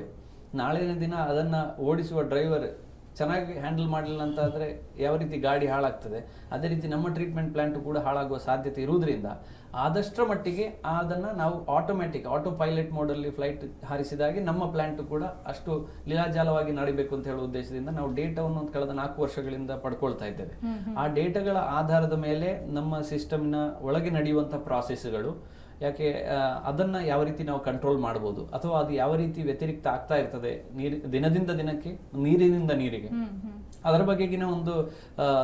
Speaker 3: ನಾಳಿನ ದಿನ ಅದನ್ನು ಓಡಿಸುವ ಡ್ರೈವರ್ ಚೆನ್ನಾಗಿ ಹ್ಯಾಂಡಲ್ ಮಾಡಲಿಲ್ಲ ಅಂತ ಆದರೆ ಯಾವ ರೀತಿ ಗಾಡಿ ಹಾಳಾಗ್ತದೆ ಅದೇ ರೀತಿ ನಮ್ಮ ಟ್ರೀಟ್ಮೆಂಟ್ ಪ್ಲಾಂಟ್ ಕೂಡ ಹಾಳಾಗುವ ಸಾಧ್ಯತೆ ಇರುವುದರಿಂದ ಆದಷ್ಟರ ಮಟ್ಟಿಗೆ ಅದನ್ನು ನಾವು ಆಟೋಮ್ಯಾಟಿಕ್ ಆಟೋ ಪೈಲಟ್ ಮೋಡಲ್ಲಿ ಫ್ಲೈಟ್ ಹಾರಿಸಿದಾಗೆ ನಮ್ಮ ಪ್ಲಾಂಟ್ ಕೂಡ ಅಷ್ಟು ಲೀಲಾಜಾಲವಾಗಿ ನಡಿಬೇಕು ಅಂತ ಹೇಳುವ ಉದ್ದೇಶದಿಂದ ನಾವು ಡೇಟಾವನ್ನು ಕಳೆದ ನಾಲ್ಕು ವರ್ಷಗಳಿಂದ ಪಡ್ಕೊಳ್ತಾ ಇದ್ದೇವೆ. ಆ ಡೇಟಾಗಳ ಆಧಾರದ ಮೇಲೆ ನಮ್ಮ ಸಿಸ್ಟಮ್ನ ಒಳಗೆ ನಡೆಯುವಂಥ ಪ್ರಾಸೆಸ್ಗಳು ಯಾಕೆ ಅದನ್ನು ಯಾವ ರೀತಿ ನಾವು ಕಂಟ್ರೋಲ್ ಮಾಡ್ಬೋದು? ಅಥವಾ ಅದು ಯಾವ ರೀತಿ ವ್ಯತಿರಿಕ್ತ ಆಗ್ತಾ ಇರ್ತದೆ? ನೀರು ದಿನದಿಂದ ದಿನಕ್ಕೆ ನೀರಿನಿಂದ ನೀರಿಗೆ. ಅದರ ಬಗೆಗಿನ ಒಂದು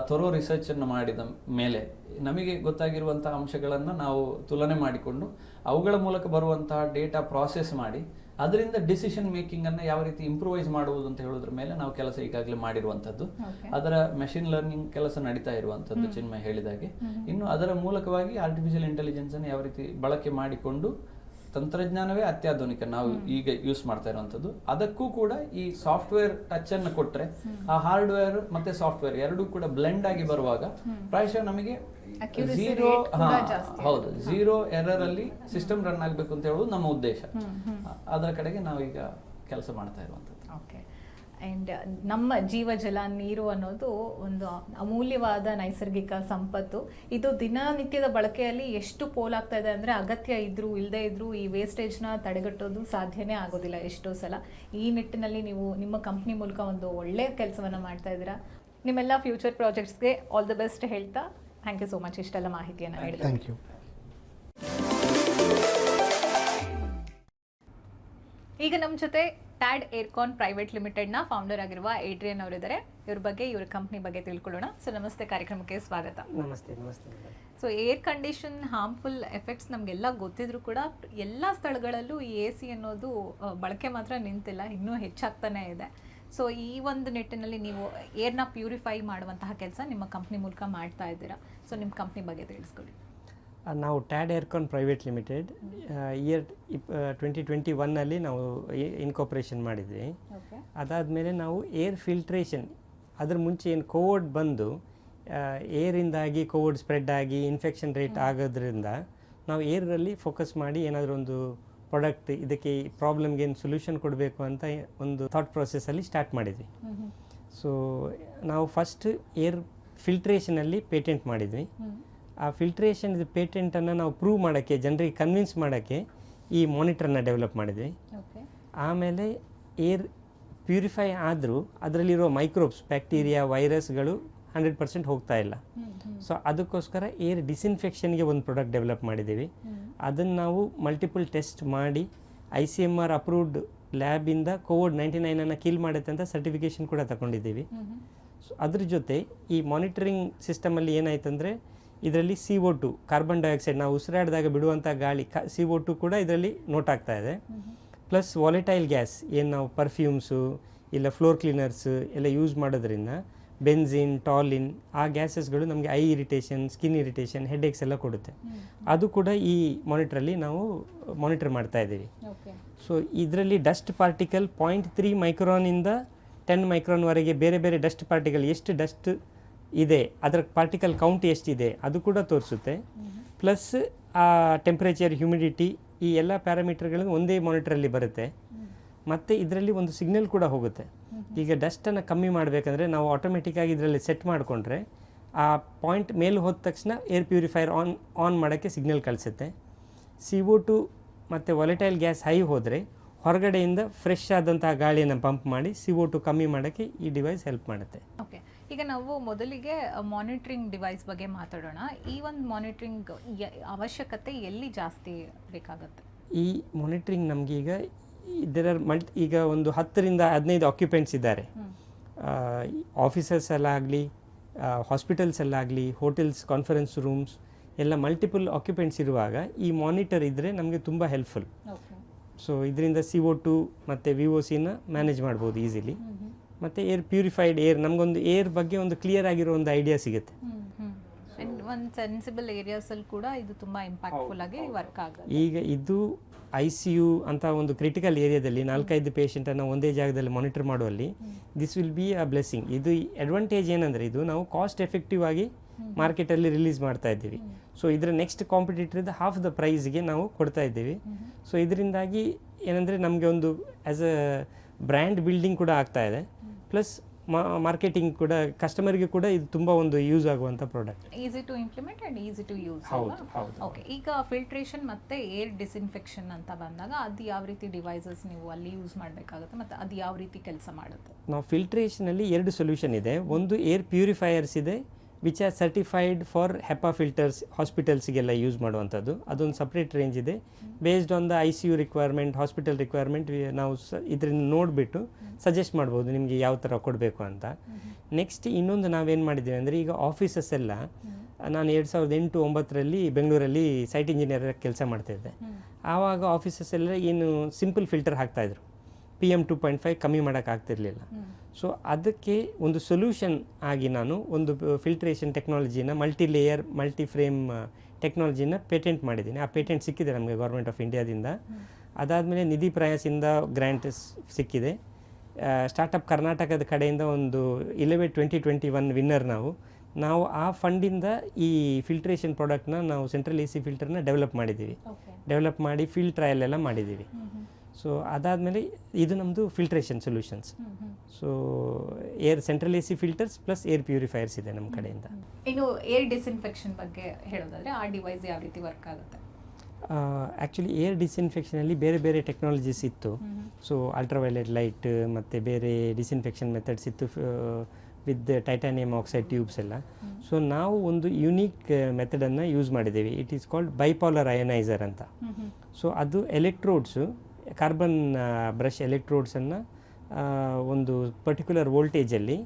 Speaker 3: ತೊರೋ ರಿಸರ್ಚ್ ಅನ್ನು ಮಾಡಿದ ಮೇಲೆ ನಮಗೆ ಗೊತ್ತಾಗಿರುವಂತಹ ಅಂಶಗಳನ್ನು ನಾವು ತುಲನೆ ಮಾಡಿಕೊಂಡು ಅವುಗಳ ಮೂಲಕ ಬರುವಂತಹ ಡೇಟಾ ಪ್ರಾಸೆಸ್ ಮಾಡಿ ಅದರಿಂದ ಡಿಸಿಷನ್ ಮೇಕಿಂಗ್ ಅನ್ನ ಯಾವ ರೀತಿ ಇಂಪ್ರೂವೈಸ್ ಮಾಡುವುದು ಅಂತ ಹೇಳೋದ್ರ ಮೇಲೆ ನಾವು ಕೆಲಸ ಈಗಾಗಲೇ ಮಾಡಿರುವಂತದ್ದು ಅದರ ಮೆಷಿನ್ ಲರ್ನಿಂಗ್ ಕೆಲಸ ನಡೀತಾ ಇರುವಂತದ್ದು ಚಿನ್ಮಯ ಹೇಳಿದಾಗೆ. ಇನ್ನು ಅದರ ಮೂಲಕವಾಗಿ ಆರ್ಟಿಫಿಷಿಯಲ್ ಇಂಟೆಲಿಜೆನ್ಸ್ ಅನ್ನು ಯಾವ ರೀತಿ ಬಳಕೆ ಮಾಡಿಕೊಂಡು ತಂತ್ರಜ್ಞಾನವೇ ಅತ್ಯಾಧುನಿಕ ನಾವು ಈಗ ಯೂಸ್ ಮಾಡ್ತಾ ಇರುವಂತದ್ದು ಅದಕ್ಕೂ ಕೂಡ ಈ ಸಾಫ್ಟ್ವೇರ್ ಟಚ್ ಅನ್ನು ಕೊಟ್ಟರೆ ಆ ಹಾರ್ಡ್ವೇರ್ ಮತ್ತೆ ಸಾಫ್ಟ್ವೇರ್ ಎರಡೂ ಕೂಡ ಬ್ಲೆಂಡ್ ಆಗಿ ಬರುವಾಗ ಪ್ರಾಯಶಃ ನಮಗೆ ಝೀರೋ ಹೌದು. ಝೀರೋ ಎರರ್ ಅಲ್ಲಿ ಸಿಸ್ಟಮ್ ರನ್ ಆಗಬೇಕು ಅಂತ ಹೇಳುವುದು ನಮ್ಮ ಉದ್ದೇಶ. ಅದರ ಕಡೆಗೆ ನಾವು ಈಗ ಕೆಲಸ ಮಾಡ್ತಾ ಇರುವಂತದ್ದು
Speaker 1: ಓಕೆ ಆ್ಯಂಡ್ ನಮ್ಮ ಜೀವಜಲ ನೀರು ಅನ್ನೋದು ಒಂದು ಅಮೂಲ್ಯವಾದ ನೈಸರ್ಗಿಕ ಸಂಪತ್ತು. ಇದು ದಿನನಿತ್ಯದ ಬಳಕೆಯಲ್ಲಿ ಎಷ್ಟು ಪೋಲಾಗ್ತಾ ಇದೆ ಅಂದರೆ ಅಗತ್ಯ ಇದ್ರೂ ಇಲ್ಲದೇ ಇದ್ರೂ ಈ ವೇಸ್ಟೇಜ್ನ ತಡೆಗಟ್ಟೋದು ಸಾಧ್ಯನೇ ಆಗೋದಿಲ್ಲ ಎಷ್ಟೋ ಸಲ. ಈ ನಿಟ್ಟಿನಲ್ಲಿ ನೀವು ನಿಮ್ಮ ಕಂಪ್ನಿ ಮೂಲಕ ಒಂದು ಒಳ್ಳೆಯ ಕೆಲಸವನ್ನು ಮಾಡ್ತಾ ಇದ್ದೀರಾ. ನಿಮ್ಮೆಲ್ಲ ಫ್ಯೂಚರ್ ಪ್ರಾಜೆಕ್ಟ್ಸ್ಗೆ ಆಲ್ ದ ಬೆಸ್ಟ್ ಹೇಳ್ತಾ ಥ್ಯಾಂಕ್ ಯು ಸೋ ಮಚ್ ಇಷ್ಟೆಲ್ಲ ಮಾಹಿತಿಯನ್ನು ಹೇಳಿ
Speaker 2: ಥ್ಯಾಂಕ್ ಯು
Speaker 1: ಈಗ ನಮ್ಮ ಜೊತೆ ಟ್ಯಾಡ್ ಏರ್ಕಾನ್ ಪ್ರೈವೇಟ್ ಲಿಮಿಟೆಡ್ನ ಫೌಂಡರ್ ಆಗಿರುವ ಏಡ್ರಿಯನ್ ಅವರಿದ್ದಾರೆ ಇವ್ರ ಬಗ್ಗೆ ಇವ್ರ ಕಂಪ್ನಿ ಬಗ್ಗೆ ತಿಳ್ಕೊಳ್ಳೋಣ. ಸೊ ನಮಸ್ತೆ ಕಾರ್ಯಕ್ರಮಕ್ಕೆ ಸ್ವಾಗತ.
Speaker 4: ನಮಸ್ತೆ ನಮಸ್ತೆ
Speaker 1: so air condition harmful effects ನಮಗೆಲ್ಲ ಗೊತ್ತಿದ್ರು ಕೂಡ ಎಲ್ಲ ಸ್ಥಳಗಳಲ್ಲೂ ಈ ಎ ಸಿ ಅನ್ನೋದು ಬಳಕೆ ಮಾತ್ರ ನಿಂತಿಲ್ಲ. ಇನ್ನೂ ಹೆಚ್ಚಾಗ್ತಾನೆ ಇದೆ. ಸೊ ಈ ಒಂದು ನಿಟ್ಟಿನಲ್ಲಿ ನೀವು ಏರ್ನ ಪ್ಯೂರಿಫೈ ಮಾಡುವಂತಹ ಕೆಲಸ ನಿಮ್ಮ ಕಂಪ್ನಿ ಮೂಲಕ ಮಾಡ್ತಾ ಇದ್ದೀರಾ. ಸೊ ನಿಮ್ಮ ಕಂಪ್ನಿ ಬಗ್ಗೆ ತಿಳಿಸ್ಕೊಡಿ.
Speaker 4: ಆ, ನಾವು Tad Aircon private limited year of twenty twenty ಒನ್ನಲ್ಲಿ ನಾವು ಇನ್ಕಾಪ್ರೇಷನ್ ಮಾಡಿದ್ವಿ.
Speaker 1: ಅದಾದ
Speaker 4: ಅದಾದಮೇಲೆ ನಾವು ಏರ್ ಫಿಲ್ಟ್ರೇಷನ್ ಅದ್ರ ಮುಂಚೆ ಏನು ಕೋವಿಡ್ ಬಂದು ಏರಿಂದಾಗಿ ಕೋವಿಡ್ ಸ್ಪ್ರೆಡ್ ಆಗಿ ಇನ್ಫೆಕ್ಷನ್ ರೇಟ್ ಆಗೋದ್ರಿಂದ ನಾವು ಏರಲ್ಲಿ ಫೋಕಸ್ ಮಾಡಿ ಏನಾದರೂ ಒಂದು ಪ್ರಾಡಕ್ಟ್ ಇದಕ್ಕೆ ಪ್ರಾಬ್ಲಮ್ಗೆ ಏನು ಸೊಲ್ಯೂಷನ್ ಕೊಡಬೇಕು ಅಂತ ಒಂದು ಥಾಟ್ ಪ್ರೊಸೆಸ್ಸಲ್ಲಿ ಸ್ಟಾರ್ಟ್ ಮಾಡಿದ್ವಿ. ಸೊ ನಾವು ಫಸ್ಟ್ ಏರ್ ಫಿಲ್ಟ್ರೇಷನಲ್ಲಿ ಪೇಟೆಂಟ್ ಮಾಡಿದ್ವಿ. ಆ ಫಿಲ್ಟ್ರೇಷನ್ ಇದು ಪೇಟೆಂಟನ್ನು ನಾವು ಪ್ರೂವ್ ಮಾಡೋಕ್ಕೆ ಜನರಿಗೆ ಕನ್ವಿನ್ಸ್ ಮಾಡೋಕ್ಕೆ ಈ ಮಾನಿಟರ್ನ ಡೆವಲಪ್ ಮಾಡಿದ್ವಿ. ಆಮೇಲೆ ಏರ್ ಪ್ಯೂರಿಫೈ ಆದರೂ ಅದರಲ್ಲಿರೋ ಮೈಕ್ರೋಬ್ಸ್ ಬ್ಯಾಕ್ಟೀರಿಯಾ ವೈರಸ್ಗಳು ಹಂಡ್ರೆಡ್ ಪರ್ಸೆಂಟ್ ಹೋಗ್ತಾ ಇಲ್ಲ. ಸೊ ಅದಕ್ಕೋಸ್ಕರ ಏರ್ ಡಿಸ್ಇನ್ಫೆಕ್ಷನ್ಗೆ ಒಂದು ಪ್ರಾಡಕ್ಟ್ ಡೆವಲಪ್ ಮಾಡಿದ್ದೀವಿ. ಅದನ್ನು ನಾವು ಮಲ್ಟಿಪಲ್ ಟೆಸ್ಟ್ ಮಾಡಿ I C M R approved ಲ್ಯಾಬಿಂದ Covid ninety ನೈನನ್ನು ಕೀಲ್ ಮಾಡುತ್ತೆ ಅಂತ ಸರ್ಟಿಫಿಕೇಷನ್ ಕೂಡ ತಗೊಂಡಿದ್ದೀವಿ. ಸೊ ಅದ್ರ ಜೊತೆ ಈ ಮಾನಿಟರಿಂಗ್ ಸಿಸ್ಟಮಲ್ಲಿ ಏನಾಯ್ತಂದರೆ ಇದರಲ್ಲಿ C O two carbon dioxide ನಾವು ಉಸಿರಾಡಿದಾಗ ಬಿಡುವಂಥ ಗಾಳಿ ಕ ಸಿ ಒ ಟು ಕೂಡ ಇದರಲ್ಲಿ ನೋಟ್ ಆಗ್ತಾ ಇದೆ. ಪ್ಲಸ್ ವಾಲಿಟೈಲ್ ಗ್ಯಾಸ್ ಏನು ನಾವು ಪರ್ಫ್ಯೂಮ್ಸು ಇಲ್ಲ ಫ್ಲೋರ್ ಕ್ಲೀನರ್ಸ್ ಎಲ್ಲ ಯೂಸ್ ಮಾಡೋದ್ರಿಂದ ಬೆನ್ಸಿನ್ ಟಾಲಿನ್ ಆ ಗ್ಯಾಸಸ್ಗಳು ನಮಗೆ eye irritation skin irritation headaches ಎಲ್ಲ ಕೊಡುತ್ತೆ. ಅದು ಕೂಡ ಈ ಮಾನಿಟ್ರಲ್ಲಿ ನಾವು ಮಾನಿಟರ್ ಮಾಡ್ತಾ ಇದ್ದೀವಿ. ಸೊ ಇದರಲ್ಲಿ ಡಸ್ಟ್ ಪಾರ್ಟಿಕಲ್ ಪಾಯಿಂಟ್ ತ್ರೀ ಮೈಕ್ರಾನಿಂದ ಟೆನ್ ಮೈಕ್ರಾನ್ವರೆಗೆ ಬೇರೆ ಬೇರೆ ಡಸ್ಟ್ ಪಾರ್ಟಿಕಲ್ ಎಷ್ಟು ಡಸ್ಟ್ ಇದೆ. ಅದರ ಪಾರ್ಟಿಕಲ್ ಕೌಂಟ್ ಎಷ್ಟಿದೆ, ಅದು ಕೂಡ ತೋರಿಸುತ್ತೆ. ಪ್ಲಸ್ ಆ ಟೆಂಪ್ರೇಚರ್ ಹ್ಯುಮಿಡಿಟಿ ಈ ಎಲ್ಲ ಪ್ಯಾರಾಮೀಟರ್ಗಳು ಒಂದೇ ಮಾನಿಟ್ರಲ್ಲಿ ಬರುತ್ತೆ. ಮತ್ತು ಇದರಲ್ಲಿ ಒಂದು ಸಿಗ್ನಲ್ ಕೂಡ ಹೋಗುತ್ತೆ. ಈಗ ಡಸ್ಟನ್ನು ಕಮ್ಮಿ ಮಾಡಬೇಕಂದ್ರೆ ನಾವು ಆಟೋಮೆಟಿಕ್ಕಾಗಿ ಇದರಲ್ಲಿ ಸೆಟ್ ಮಾಡಿಕೊಂಡ್ರೆ ಆ ಪಾಯಿಂಟ್ ಮೇಲೆ ಹೋದ ತಕ್ಷಣ ಏರ್ ಪ್ಯೂರಿಫೈಯರ್ ಆನ್ ಆನ್ ಮಾಡೋಕ್ಕೆ ಸಿಗ್ನಲ್ ಕಳಿಸುತ್ತೆ. ಸಿ ಒ ಟು ಮತ್ತು ವಾಲೆಟೈಲ್ ಗ್ಯಾಸ್ ಹೈ ಹೋದರೆ ಹೊರಗಡೆಯಿಂದ ಫ್ರೆಶ್ ಆದಂತಹ ಗಾಳಿಯನ್ನು ಪಂಪ್ ಮಾಡಿ ಸಿ ಒ ಟು ಕಮ್ಮಿ ಮಾಡೋಕ್ಕೆ ಈ ಡಿವೈಸ್ ಹೆಲ್ಪ್ ಮಾಡುತ್ತೆ.
Speaker 1: ಓಕೆ ಈಗ ನಾವು ಮೊದಲಿಗೆ ಮಾನಿಟ್ರಿಂಗ್ ಡಿವೈಸ್ ಬಗ್ಗೆ ಮಾತಾಡೋಣ. ಈ ಒಂದು ಮಾನಿಟ್ರಿಂಗ್ ಅವಶ್ಯಕತೆ ಎಲ್ಲಿ ಜಾಸ್ತಿ ಬೇಕಾಗುತ್ತೆ?
Speaker 4: ಈ ಮಾನಿಟ್ರಿಂಗ್ ನಮಗೆ ಈಗ ಇದರ ಮಲ್ಟಿ ಈಗ ಒಂದು ಹತ್ತರಿಂದ ಹದಿನೈದು ಆಕ್ಯುಪೆಂಟ್ಸ್ ಇದ್ದಾರೆ. ಆಫೀಸರ್ಸ್ ಎಲ್ಲಾಗಲಿ ಹಾಸ್ಪಿಟಲ್ಸ್ ಎಲ್ಲಾಗಲಿ ಹೋಟೆಲ್ಸ್ ಕಾನ್ಫರೆನ್ಸ್ ರೂಮ್ಸ್ ಎಲ್ಲ ಮಲ್ಟಿಪಲ್ ಆಕ್ಯುಪೆಂಟ್ಸ್ ಇರುವಾಗ ಈ ಮಾನಿಟರ್ ಇದ್ದರೆ ನಮಗೆ ತುಂಬ ಹೆಲ್ಪ್ಫುಲ್ ಸೊ ಇದರಿಂದ ಸಿ ಒ ಟು ಮತ್ತು ವಿ ಒ ಸಿನ ಮ್ಯಾನೇಜ್ ಮಾಡ್ಬೋದು ಈಸಿಲಿ ಮತ್ತು ಏರ್ ಪ್ಯೂರಿಫೈಡ್ ಏರ್ ನಮಗೊಂದು ಏರ್ ಬಗ್ಗೆ ಒಂದು ಕ್ಲಿಯರ್ ಆಗಿರೋ ಒಂದು ಐಡಿಯಾ ಸಿಗುತ್ತೆ.
Speaker 1: ಒಂದು ಸೆನ್ಸಿಬಲ್ ಏರಿಯಾಸಲ್ಲಿ ಕೂಡ ಇದು ತುಂಬ ಇಂಪ್ಯಾಕ್ಟ್ಫುಲ್ ಆಗಿ ವರ್ಕ್ ಆಗುತ್ತೆ.
Speaker 4: ಈಗ ಇದು ಐ ಸಿ ಯು ಅಂತ ಒಂದು ಕ್ರಿಟಿಕಲ್ ಏರಿಯಾದಲ್ಲಿ ನಾಲ್ಕೈದು ಪೇಷಂಟನ್ನು ಒಂದೇ ಜಾಗದಲ್ಲಿ ಮಾನಿಟರ್ ಮಾಡುವಲ್ಲಿ this will be a blessing ಇದು ಅಡ್ವಾಂಟೇಜ್ ಏನಂದರೆ ಇದು ನಾವು ಕಾಸ್ಟ್ ಎಫೆಕ್ಟಿವ್ ಆಗಿ ಮಾರ್ಕೆಟಲ್ಲಿ ರಿಲೀಸ್ ಮಾಡ್ತಾ ಇದ್ದೀವಿ. ಸೊ ಇದರ ನೆಕ್ಸ್ಟ್ ಕಾಂಪಿಟೇಟರ್ದು ಹಾಫ್ ದ ಪ್ರೈಸ್ಗೆ ನಾವು ಕೊಡ್ತಾ ಇದ್ದೀವಿ. ಸೊ ಇದರಿಂದಾಗಿ ಏನಂದರೆ ನಮಗೆ ಒಂದು ಆ್ಯಸ್ ಅ ಬ್ರ್ಯಾಂಡ್ ಬಿಲ್ಡಿಂಗ್ ಕೂಡ ಆಗ್ತಾ ಇದೆ. ಪ್ಲಸ್ ಮಾರ್ಕೆಟಿಂಗ್ ಕೂಡ ಕಸ್ಟಮರ್ಗೆ ಕೂಡ ಇದು ತುಂಬ ಒಂದು ಯೂಸ್ ಆಗುವಂಥ product.
Speaker 1: Easy to implement and easy to use
Speaker 4: ಹೌದು, ಹೌದು.
Speaker 1: ಓಕೆ ಈಗ ಫಿಲ್ಟ್ರೇಷನ್ ಮತ್ತೆ ಏರ್ ಡಿಸ್ಇನ್ಫೆಕ್ಷನ್ ಅಂತ ಬಂದಾಗ ಅದು ಯಾವ ರೀತಿ ಡಿವೈಸಸ್ ನೀವು ಅಲ್ಲಿ ಯೂಸ್ ಮಾಡಬೇಕಾಗುತ್ತೆ ಮತ್ತು ಅದು ಯಾವ ರೀತಿ ಕೆಲಸ ಮಾಡುತ್ತೆ?
Speaker 4: ನಾವು ಫಿಲ್ಟ್ರೇಷನಲ್ಲಿ ಎರಡು ಸೊಲ್ಯೂಷನ್ ಇದೆ. ಒಂದು ಏರ್ ಪ್ಯೂರಿಫೈಯರ್ಸ್ ಇದೆ which are certified for HEPA filters ಹಾಸ್ಪಿಟಲ್ಸಿಗೆಲ್ಲ use ಮಾಡುವಂಥದ್ದು. ಅದೊಂದು ಸಪ್ರೇಟ್ ರೇಂಜ್ ಇದೆ. Based on the I C U requirement hospital requirement ನಾವು ಸ ಇದರಿಂದ ನೋಡಿಬಿಟ್ಟು ಸಜೆಸ್ಟ್ ಮಾಡ್ಬೋದು ನಿಮಗೆ ಯಾವ ಥರ ಕೊಡಬೇಕು ಅಂತ. ನೆಕ್ಸ್ಟ್ ಇನ್ನೊಂದು ನಾವೇನು ಮಾಡಿದ್ದೀವಿ ಅಂದರೆ ಈಗ ಆಫೀಸಸ್ ಎಲ್ಲ ನಾನು ಎರಡು ಸಾವಿರದ ಎಂಟು ಒಂಬತ್ತರಲ್ಲಿ ಬೆಂಗಳೂರಲ್ಲಿ ಸೈಟ್ ಇಂಜಿನಿಯರ್ ಕೆಲಸ ಮಾಡ್ತಾಯಿದ್ದೆ ಆವಾಗ ಆಫೀಸಸ್ ಎಲ್ಲ ಏನು simple filter ಹಾಕ್ತಾಯಿದ್ರು P M two point five ಕಮ್ಮಿ ಮಾಡೋಕ್ಕಾಗ್ತಿರ್ಲಿಲ್ಲ ಸೊ ಅದಕ್ಕೆ ಒಂದು ಸೊಲ್ಯೂಷನ್ ಆಗಿ ನಾನು ಒಂದು ಫಿಲ್ಟ್ರೇಷನ್ ಟೆಕ್ನಾಲಜಿನ ಮಲ್ಟಿ ಲೇಯರ್ ಮಲ್ಟಿ ಫ್ರೇಮ್ ಟೆಕ್ನಾಲಜಿನ ಪೇಟೆಂಟ್ ಮಾಡಿದ್ದೀನಿ. ಆ ಪೇಟೆಂಟ್ ಸಿಕ್ಕಿದೆ ನಮಗೆ ಗೌರ್ಮೆಂಟ್ ಆಫ್ ಇಂಡಿಯಾದಿಂದ ಅದಾದಮೇಲೆ ನಿಧಿ ಪ್ರಯಾಸಿಂದ ಗ್ರ್ಯಾಂಟ್ ಸಿಕ್ಕಿದೆ. ಸ್ಟಾರ್ಟಪ್ ಕರ್ನಾಟಕದ ಕಡೆಯಿಂದ ಒಂದು elevate twenty twenty one winner ನಾವು. ನಾವು ಆ ಫಂಡಿಂದ ಈ ಫಿಲ್ಟ್ರೇಷನ್ ಪ್ರಾಡಕ್ಟ್ನ ನಾವು ಸೆಂಟ್ರಲ್ ಎ ಸಿ ಫಿಲ್ಟರ್ನ ಡೆವಲಪ್ ಮಾಡಿದ್ದೀವಿ. ಡೆವಲಪ್ ಮಾಡಿ ಫೀಲ್ಡ್ ಟ್ರಯಲ್ ಎಲ್ಲ ಮಾಡಿದ್ದೀವಿ. ಸೊ ಅದಾದಮೇಲೆ ಇದು ನಮ್ಮದು filtration solutions so air central A C filters plus air purifiers ಇದೆ ನಮ್ಮ ಕಡೆಯಿಂದ.
Speaker 1: ಇನ್ನು ಏರ್ ಡಿಸ್ಇನ್ಫೆಕ್ಷನ್ ಬಗ್ಗೆ ಹೇಳೋದಾದ್ರೆ ಆ ಡಿವೈಸ್ ಯಾವ ರೀತಿ ವರ್ಕ್ ಆಗುತ್ತೆ?
Speaker 4: ಆ್ಯಕ್ಚುಲಿ ಏರ್ ಡಿಸ್ಇನ್ಫೆಕ್ಷನಲ್ಲಿ ಬೇರೆ ಬೇರೆ ಟೆಕ್ನಾಲಜೀಸ್ ಇತ್ತು. ಸೊ ಅಲ್ಟ್ರಾವೈಲೆಟ್ ಲೈಟ್ ಮತ್ತು ಬೇರೆ ಡಿಸ್ಇನ್ಫೆಕ್ಷನ್ ಮೆಥಡ್ಸ್ ಇತ್ತು ವಿತ್ ಟೈಟಾನಿಯಮ್ ಆಕ್ಸೈಡ್ ಟ್ಯೂಬ್ಸ್ ಎಲ್ಲ. ಸೊ ನಾವು ಒಂದು ಯುನೀಕ್ ಮೆಥಡನ್ನು ಯೂಸ್ ಮಾಡಿದ್ದೀವಿ. It is called bipolar ioniser ಅಂತ. ಸೊ ಅದು ಎಲೆಕ್ಟ್ರೋಡ್ಸು ಕಾರ್ಬನ್ ಬ್ರಷ್ ಎಲೆಕ್ಟ್ರೋಡ್ಸನ್ನು ಒಂದು ಪರ್ಟಿಕ್ಯುಲರ್ ವೋಲ್ಟೇಜಲ್ಲಿ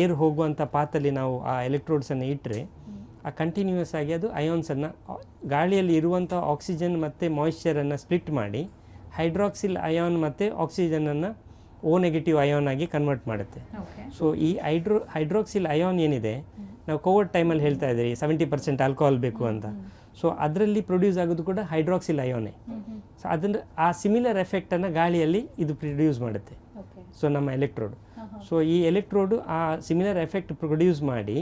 Speaker 4: ಏರ್ ಹೋಗುವಂಥ ಪಾತಲ್ಲಿ ನಾವು ಆ ಎಲೆಕ್ಟ್ರೋಡ್ಸನ್ನು ಇಟ್ಟರೆ ಆ ಕಂಟಿನ್ಯೂಯಸ್ ಆಗಿ ಅದು ಅಯೋನ್ಸನ್ನು ಗಾಳಿಯಲ್ಲಿ ಇರುವಂಥ ಆಕ್ಸಿಜನ್ ಮತ್ತು ಮಾಯಿಶ್ಚರನ್ನು ಸ್ಪ್ಲಿಟ್ ಮಾಡಿ ಹೈಡ್ರಾಕ್ಸಿಲ್ ಅಯಾನ್ ಮತ್ತು ಆಕ್ಸಿಜನನ್ನು ಓ ನೆಗೆಟಿವ್ ಅಯಾನ್ ಆಗಿ ಕನ್ವರ್ಟ್ ಮಾಡುತ್ತೆ. ಸೊ ಈ ಹೈಡ್ರೋ ಹೈಡ್ರಾಕ್ಸಿಲ್ ಅಯಾನ್ ಏನಿದೆ ನಾವು ಕೋವಿಡ್ ಟೈಮಲ್ಲಿ ಹೇಳ್ತಾ ಇದ್ದೀರಿ ಸೆವೆಂಟಿ ಪರ್ಸೆಂಟ್ ಆಲ್ಕೋಹಾಲ್ ಬೇಕು ಅಂತ. ಸೊ ಅದರಲ್ಲಿ ಪ್ರೊಡ್ಯೂಸ್ ಆಗೋದು ಕೂಡ ಹೈಡ್ರಾಕ್ಸಿಲ್ ಅಯೋನೆ ಸೊ ಅದನ್ನು ಆ ಸಿಮಿಲರ್ ಎಫೆಕ್ಟನ್ನು ಗಾಳಿಯಲ್ಲಿ ಇದು ಪ್ರೊಡ್ಯೂಸ್ ಮಾಡುತ್ತೆ. ಸೊ ನಮ್ಮ ಎಲೆಕ್ಟ್ರೋಡ್ ಸೊ ಈ ಎಲೆಕ್ಟ್ರೋಡು ಆ ಸಿಮಿಲರ್ ಎಫೆಕ್ಟ್ ಪ್ರೊಡ್ಯೂಸ್ ಮಾಡಿ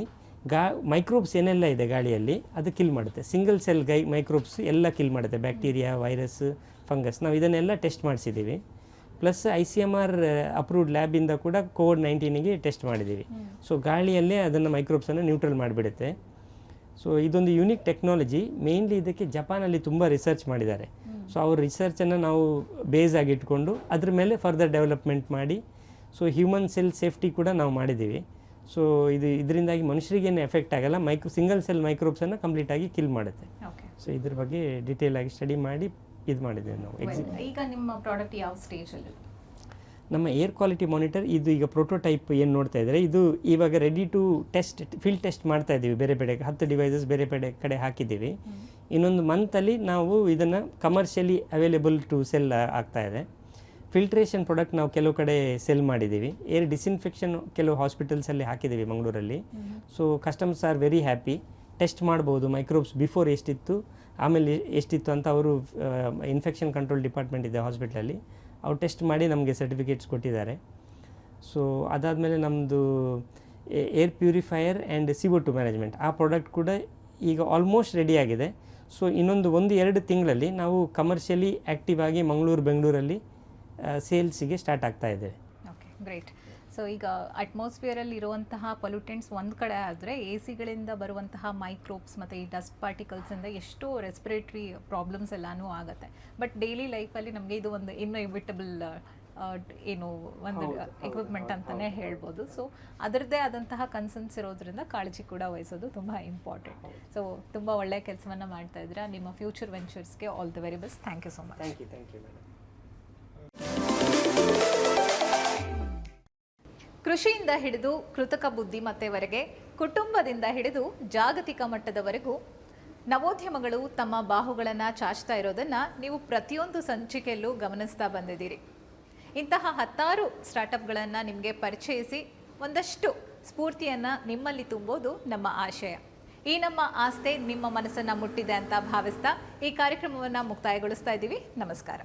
Speaker 4: ಗಾ ಮೈಕ್ರೋಬ್ಸ್ ಏನೆಲ್ಲ ಇದೆ ಗಾಳಿಯಲ್ಲಿ ಅದು ಕಿಲ್ ಮಾಡುತ್ತೆ. ಸಿಂಗಲ್ ಸೆಲ್ ಗೈ ಮೈಕ್ರೋಬ್ಸ್ ಎಲ್ಲ ಕಿಲ್ ಮಾಡುತ್ತೆ. ಬ್ಯಾಕ್ಟೀರಿಯಾ ವೈರಸ್ ಫಂಗಸ್ ನಾವು ಇದನ್ನೆಲ್ಲ test ಮಾಡಿಸಿದ್ದೀವಿ plus I C M R approved ಲ್ಯಾಬಿಂದ ಕೂಡ ಕೋವಿಡ್ ನೈನ್ಟೀನಿಗೆ ಟೆಸ್ಟ್ ಮಾಡಿದ್ದೀವಿ ಸೊ ಗಾಳಿಯಲ್ಲೇ ಅದನ್ನು ಮೈಕ್ರೋಬ್ಸನ್ನು ನ್ಯೂಟ್ರಲ್ ಮಾಡಿಬಿಡುತ್ತೆ. ಸೊ ಇದೊಂದು ಯೂನಿಕ್ ಟೆಕ್ನಾಲಜಿ ಮೇನ್ಲಿ ಇದಕ್ಕೆ ಜಪಾನಲ್ಲಿ ತುಂಬ ರಿಸರ್ಚ್ ಮಾಡಿದ್ದಾರೆ. ಸೊ ಅವ್ರ ರಿಸರ್ಚನ್ನು ನಾವು ಬೇಸ್ ಆಗಿ ಇಟ್ಕೊಂಡು ಅದ್ರ ಮೇಲೆ ಫರ್ದರ್ ಡೆವಲಪ್ಮೆಂಟ್ ಮಾಡಿ ಸೊ ಹ್ಯೂಮನ್ ಸೆಲ್ ಸೇಫ್ಟಿ ಕೂಡ ನಾವು ಮಾಡಿದ್ದೀವಿ. ಸೊ ಇದು ಇದರಿಂದಾಗಿ ಮನುಷ್ಯರಿಗೇನು ಎಫೆಕ್ಟ್ ಆಗಲ್ಲ. ಮೈಕ್ರೋ ಸಿಂಗಲ್ ಸೆಲ್ ಮೈಕ್ರೋಬ್ಸನ್ನು ಕಂಪ್ಲೀಟಾಗಿ ಕಿಲ್ ಮಾಡುತ್ತೆ. ಸೊ ಇದ್ರ ಬಗ್ಗೆ ಡೀಟೇಲ್ ಆಗಿ ಸ್ಟಡಿ ಮಾಡಿ ಇದು ಮಾಡಿದ್ದೇವೆ ನಾವು.
Speaker 1: ಈಗ ನಿಮ್ಮ ಪ್ರಾಡಕ್ಟ್ ಯಾವ ಸ್ಟೇಜಲ್ಲಿ
Speaker 4: ನಮ್ಮ ಏರ್ ಕ್ವಾಲಿಟಿ ಮಾನಿಟರ್ ಇದು ಈಗ ಪ್ರೋಟೋಟೈಪ್ ಏನು ನೋಡ್ತಾ ಇದ್ದಾರೆ? ಇದು ಇವಾಗ ready to test field test ಮಾಡ್ತಾ ಇದ್ದೀವಿ ಬೇರೆ ಬೇರೆ ಹತ್ತು ಡಿವೈಸಸ್ ಬೇರೆ ಬೇರೆ ಕಡೆ ಹಾಕಿದ್ದೀವಿ. ಇನ್ನೊಂದು ಮಂತಲ್ಲಿ ನಾವು ಇದನ್ನು ಕಮರ್ಷಿಯಲಿ ಅವೈಲೇಬಲ್ ಟು ಸೆಲ್ ಆಗ್ತಾ ಇದೆ. ಫಿಲ್ಟ್ರೇಷನ್ ಪ್ರಾಡಕ್ಟ್ ನಾವು ಕೆಲವು ಕಡೆ ಸೆಲ್ ಮಾಡಿದ್ದೀವಿ. ಏರ್ ಡಿಸ್ಇನ್ಫೆಕ್ಷನ್ ಕೆಲವು ಹಾಸ್ಪಿಟಲ್ಸಲ್ಲಿ ಹಾಕಿದ್ದೀವಿ ಮಂಗಳೂರಲ್ಲಿ. So customers are very happy test ಮಾಡ್ಬೋದು ಮೈಕ್ರೋಬ್ಸ್ ಬಿಫೋರ್ ಎಷ್ಟಿತ್ತು ಆಮೇಲೆ ಎಷ್ಟಿತ್ತು ಅಂತ ಅವರು ಇನ್ಫೆಕ್ಷನ್ ಕಂಟ್ರೋಲ್ ಡಿಪಾರ್ಟ್ಮೆಂಟ್ ಇದೆ ಹಾಸ್ಪಿಟ್ಲಲ್ಲಿ ಅವ್ರು ಟೆಸ್ಟ್ ಮಾಡಿ ನಮಗೆ ಸರ್ಟಿಫಿಕೇಟ್ಸ್ ಕೊಟ್ಟಿದ್ದಾರೆ. ಸೊ ಅದಾದಮೇಲೆ ನಮ್ಮದು air purifier and CO two management ಆ ಪ್ರಾಡಕ್ಟ್ ಕೂಡ ಈಗ ಆಲ್ಮೋಸ್ಟ್ ರೆಡಿ ಆಗಿದೆ. ಸೊ ಇನ್ನೊಂದು ಒಂದು, ಎರಡು ತಿಂಗಳಲ್ಲಿ ನಾವು ಕಮರ್ಷಿಯಲಿ ಆ್ಯಕ್ಟಿವ್ ಆಗಿ ಮಂಗಳೂರು, ಬೆಂಗಳೂರಲ್ಲಿ ಸೇಲ್ಸಿಗೆ ಸ್ಟಾರ್ಟ್ ಆಗ್ತಾ ಇದ್ದೇವೆ.
Speaker 1: ಗ್ರೇಟ್ ಸೊ ಈಗ ಅಟ್ಮಾಸ್ಫಿಯರಲ್ಲಿ ಇರುವಂತಹ ಪೊಲ್ಯೂಟೆಂಟ್ಸ್ ಒಂದು ಕಡೆ ಆದರೆ ಎ ಸಿಗಳಿಂದ ಬರುವಂತಹ ಮೈಕ್ರೋಬ್ಸ್ ಮತ್ತು ಈ ಡಸ್ಟ್ ಪಾರ್ಟಿಕಲ್ಸಿಂದ ಎಷ್ಟೋ ರೆಸ್ಪಿರೇಟ್ರಿ ಪ್ರಾಬ್ಲಮ್ಸ್ ಎಲ್ಲನೂ ಆಗುತ್ತೆ. ಬಟ್ ಡೈಲಿ ಲೈಫಲ್ಲಿ ನಮಗೆ ಇದು ಒಂದು ಇನ್ಎವಿಟಬಲ್ ಏನು ಒಂದು ಎಕ್ವಿಪ್ಮೆಂಟ್ ಅಂತಲೇ ಹೇಳ್ಬೋದು. ಸೊ ಅದರದ್ದೇ ಆದಂತಹ ಕನ್ಸರ್ನ್ಸ್ ಇರೋದ್ರಿಂದ ಕಾಳಜಿ ಕೂಡ ವಹಿಸೋದು ತುಂಬ ಇಂಪಾರ್ಟೆಂಟ್ ಸೊ ತುಂಬ ಒಳ್ಳೆಯ ಕೆಲಸವನ್ನು ಮಾಡ್ತಾ ಇದ್ದೀರಾ. ನಿಮ್ಮ future ವೆಂಚರ್ಸ್ಗೆ all the very best thank you so much
Speaker 4: thank you thank you
Speaker 1: ಕೃಷಿಯಿಂದ ಹಿಡಿದು ಕೃತಕ ಬುದ್ಧಿಮತ್ತೆವರೆಗೆ ಕುಟುಂಬದಿಂದ ಹಿಡಿದು ಜಾಗತಿಕ ಮಟ್ಟದವರೆಗೂ ನವೋದ್ಯಮಗಳು ತಮ್ಮ ಬಾಹುಗಳನ್ನು ಚಾಚ್ತಾ ಇರೋದನ್ನು ನೀವು ಪ್ರತಿಯೊಂದು ಸಂಚಿಕೆಯಲ್ಲೂ ಗಮನಿಸ್ತಾ ಬಂದಿದ್ದೀರಿ. ಇಂತಹ ಹತ್ತಾರು ಸ್ಟಾರ್ಟಪ್ಗಳನ್ನು ನಿಮಗೆ ಪರಿಚಯಿಸಿ ಒಂದಷ್ಟು ಸ್ಫೂರ್ತಿಯನ್ನು ನಿಮ್ಮಲ್ಲಿ ತುಂಬೋದು ನಮ್ಮ ಆಶಯ. ಈ ನಮ್ಮ ಆಸ್ತೆ ನಿಮ್ಮ ಮನಸ್ಸನ್ನು ಮುಟ್ಟಿದೆ ಅಂತ ಭಾವಿಸ್ತಾ ಈ ಕಾರ್ಯಕ್ರಮವನ್ನು ಮುಕ್ತಾಯಗೊಳಿಸ್ತಾ ಇದ್ದೀವಿ. ನಮಸ್ಕಾರ.